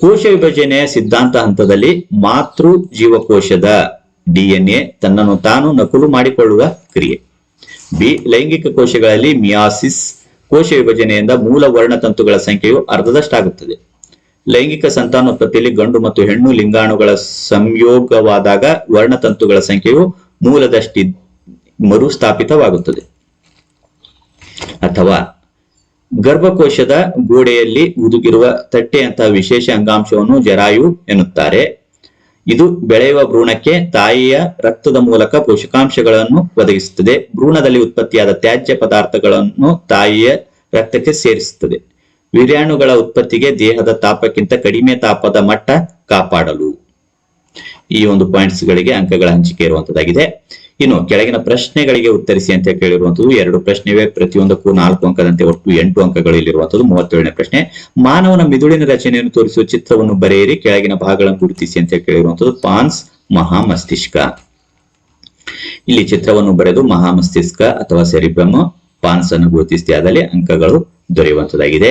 ಕೋಶ ವಿಭಜನೆಯ ಸಿದ್ಧಾಂತ ಹಂತದಲ್ಲಿ ಮಾತೃ ಜೀವಕೋಶದ ಡಿಎನ್ಎ ತನ್ನನ್ನು ತಾನು ನಕಲು ಮಾಡಿಕೊಳ್ಳುವ ಕ್ರಿಯೆ. ಬಿ, ಲೈಂಗಿಕ ಕೋಶಗಳಲ್ಲಿ ಮಿಯಾಸಿಸ್ ಕೋಶ ವಿಭಜನೆಯಿಂದ ಮೂಲ ವರ್ಣತಂತುಗಳ ಸಂಖ್ಯೆಯು ಅರ್ಧದಷ್ಟಾಗುತ್ತದೆ. ಲೈಂಗಿಕ ಸಂತಾನೋತ್ಪತ್ತಿಯಲ್ಲಿ ಗಂಡು ಮತ್ತು ಹೆಣ್ಣು ಲಿಂಗಾಣುಗಳ ಸಂಯೋಗವಾದಾಗ ವರ್ಣತಂತುಗಳ ಸಂಖ್ಯೆಯು ಮೂಲದಷ್ಟಿ ಮರುಸ್ಥಾಪಿತವಾಗುತ್ತದೆ. ಅಥವಾ ಗರ್ಭಕೋಶದ ಗೋಡೆಯಲ್ಲಿ ಉದುಗಿರುವ ತಟ್ಟೆಯಂತಹ ವಿಶೇಷ ಅಂಗಾಂಶವನ್ನು ಜರಾಯು ಎನ್ನುತ್ತಾರೆ. ಇದು ಬೆಳೆಯುವ ಭ್ರೂಣಕ್ಕೆ ತಾಯಿಯ ರಕ್ತದ ಮೂಲಕ ಪೋಷಕಾಂಶಗಳನ್ನು ಒದಗಿಸುತ್ತದೆ. ಭ್ರೂಣದಲ್ಲಿ ಉತ್ಪತ್ತಿಯಾದ ತ್ಯಾಜ್ಯ ಪದಾರ್ಥಗಳನ್ನು ತಾಯಿಯ ರಕ್ತಕ್ಕೆ ಸೇರಿಸುತ್ತದೆ. ವೀರ್ಯಾಣುಗಳ ಉತ್ಪತ್ತಿಗೆ ದೇಹದ ತಾಪಕ್ಕಿಂತ ಕಡಿಮೆ ತಾಪದ ಮಟ್ಟ ಕಾಪಾಡಲು. ಈ ಒಂದು ಪಾಯಿಂಟ್ಸ್ ಗಳಿಗೆ ಅಂಕಗಳ ಹಂಚಿಕೆ ಇರುವಂತದ್ದಾಗಿದೆ. ಇನ್ನು ಕೆಳಗಿನ ಪ್ರಶ್ನೆಗಳಿಗೆ ಉತ್ತರಿಸಿ ಅಂತ ಕೇಳಿರುವಂತದ್ದು, ಎರಡು ಪ್ರಶ್ನೆವೆ, ಪ್ರತಿಯೊಂದಕ್ಕೂ ನಾಲ್ಕು ಅಂಕದಂತೆ ಒಟ್ಟು ಎಂಟು ಅಂಕಗಳು ಇಲ್ಲಿರುವಂತದ್ದು, ಮೂವತ್ತೇಳನೇ ಪ್ರಶ್ನೆ. ಮಾನವನ ಮಿದುಳಿನ ರಚನೆಯನ್ನು ತೋರಿಸುವ ಚಿತ್ರವನ್ನು ಬರೆಯಿರಿ, ಕೆಳಗಿನ ಭಾಗಗಳನ್ನು ಗುರುತಿಸಿ ಅಂತ ಕೇಳಿರುವಂತದ್ದು, ಪಾನ್ಸ್ ಮಹಾ ಮಸ್ತಿಷ್ಕ ಇಲ್ಲಿ ಚಿತ್ರವನ್ನು ಬರೆದು ಮಹಾ ಮಸ್ತಿಷ್ಕ ಅಥವಾ ಸೆರಿಬ್ರಮ್ ಪಾನ್ಸ್ ಅನ್ನು ಗುರುತಿಸಿ ಆದಲ್ಲಿ ಅಂಕಗಳು ದೊರೆಯುವಂತದ್ದಾಗಿದೆ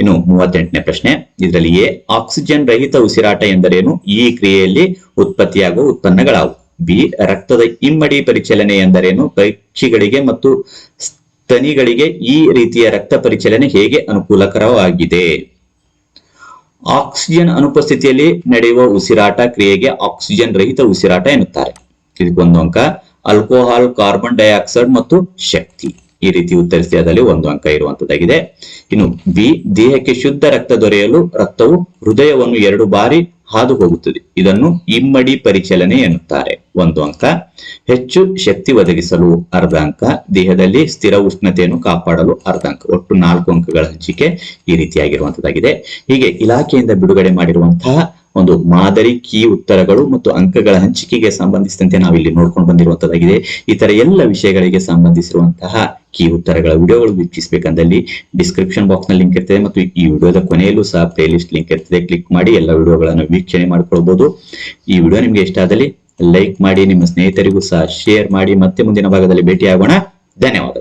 ಇನ್ನು ಮೂವತ್ತೆಂಟನೇ ಪ್ರಶ್ನೆ ಇದರಲ್ಲಿ ಎ ಆಕ್ಸಿಜನ್ ರಹಿತ ಉಸಿರಾಟ ಎಂದರೇನು? ಈ ಕ್ರಿಯೆಯಲ್ಲಿ ಉತ್ಪತ್ತಿಯಾಗುವ ಉತ್ಪನ್ನಗಳಾವು? ಬಿ, ರಕ್ತದ ಇಮ್ಮಡಿ ಪರಿಚಲನೆ ಎಂದರೇನು? ಪಕ್ಷಿಗಳಿಗೆ ಮತ್ತು ಸ್ತನಿಗಳಿಗೆ ಈ ರೀತಿಯ ರಕ್ತ ಪರಿಚಲನೆ ಹೇಗೆ ಅನುಕೂಲಕರವಾಗಿದೆ? ಆಕ್ಸಿಜನ್ ಅನುಪಸ್ಥಿತಿಯಲ್ಲಿ ನಡೆಯುವ ಉಸಿರಾಟ ಕ್ರಿಯೆಗೆ ಆಕ್ಸಿಜನ್ ರಹಿತ ಉಸಿರಾಟ ಎನ್ನುತ್ತಾರೆ. ಇದಕ್ಕೊಂದು ಅಂಕ ಆಲ್ಕೋಹಾಲ್ ಕಾರ್ಬನ್ ಡೈಆಕ್ಸೈಡ್ ಮತ್ತು ಶಕ್ತಿ. ಈ ರೀತಿ ಉತ್ತರಿಸಿದಲ್ಲಿ ಒಂದು ಅಂಕ ಇರುವಂತದ್ದಾಗಿದೆ. ಇನ್ನು ಬಿ, ದೇಹಕ್ಕೆ ಶುದ್ಧ ರಕ್ತ ದೊರೆಯಲು ರಕ್ತವು ಹೃದಯವನ್ನು ಎರಡು ಬಾರಿ ಹಾದು ಹೋಗುತ್ತದೆ. ಇದನ್ನು ಇಮ್ಮಡಿ ಪರಿಚಲನೆ ಎನ್ನುತ್ತಾರೆ. ಒಂದು ಅಂಕ. ಹೆಚ್ಚು ಶಕ್ತಿ ಒದಗಿಸಲು ಅರ್ಧ ಅಂಕ. ದೇಹದಲ್ಲಿ ಸ್ಥಿರ ಉಷ್ಣತೆಯನ್ನು ಕಾಪಾಡಲು ಅರ್ಧ ಅಂಕ. ಒಟ್ಟು ನಾಲ್ಕು ಅಂಕಗಳ ಹಂಚಿಕೆ ಈ ರೀತಿಯಾಗಿರುವಂತದ್ದಾಗಿದೆ. ಹೀಗೆ ಇಲಾಖೆಯಿಂದ ಬಿಡುಗಡೆ ಮಾಡಿರುವಂತಹ ಒಂದು ಮಾದರಿ, ಕೀ ಉತ್ತರಗಳು ಮತ್ತು ಅಂಕಗಳ ಹಂಚಿಕೆಗೆ ಸಂಬಂಧಿಸಿದಂತೆ ನಾವು ಇಲ್ಲಿ ನೋಡ್ಕೊಂಡು ಬಂದಿರುವಂತದ್ದಾಗಿದೆ. ಇತರ ಎಲ್ಲ ವಿಷಯಗಳಿಗೆ ಸಂಬಂಧಿಸಿರುವಂತಹ ಕೀ ಉತ್ತರಗಳ ವಿಡಿಯೋಗಳು ವೀಕ್ಷಿಸಬೇಕಂದಲ್ಲಿ ಡಿಸ್ಕ್ರಿಪ್ಷನ್ ಬಾಕ್ಸ್ನಲ್ಲಿ ಲಿಂಕ್ ಇರ್ತದೆ ಮತ್ತು ಈ ವಿಡಿಯೋದ ಕೊನೆಯಲ್ಲೂ ಸಹ ಪ್ಲೇ ಲಿಸ್ಟ್ ಲಿಂಕ್ ಇರ್ತದೆ. ಕ್ಲಿಕ್ ಮಾಡಿ ಎಲ್ಲ ವಿಡಿಯೋಗಳನ್ನು ವೀಕ್ಷಣೆ ಮಾಡ್ಕೊಳ್ಬಹುದು ಈ ವಿಡಿಯೋ ನಿಮಗೆ ಇಷ್ಟ ಆದಲ್ಲಿ ಲೈಕ್ ಮಾಡಿ, ನಿಮ್ಮ ಸ್ನೇಹಿತರಿಗೂ ಸಹ ಶೇರ್ ಮಾಡಿ. ಮತ್ತೆ ಮುಂದಿನ ಭಾಗದಲ್ಲಿ ಭೇಟಿಯಾಗೋಣ. ಧನ್ಯವಾದ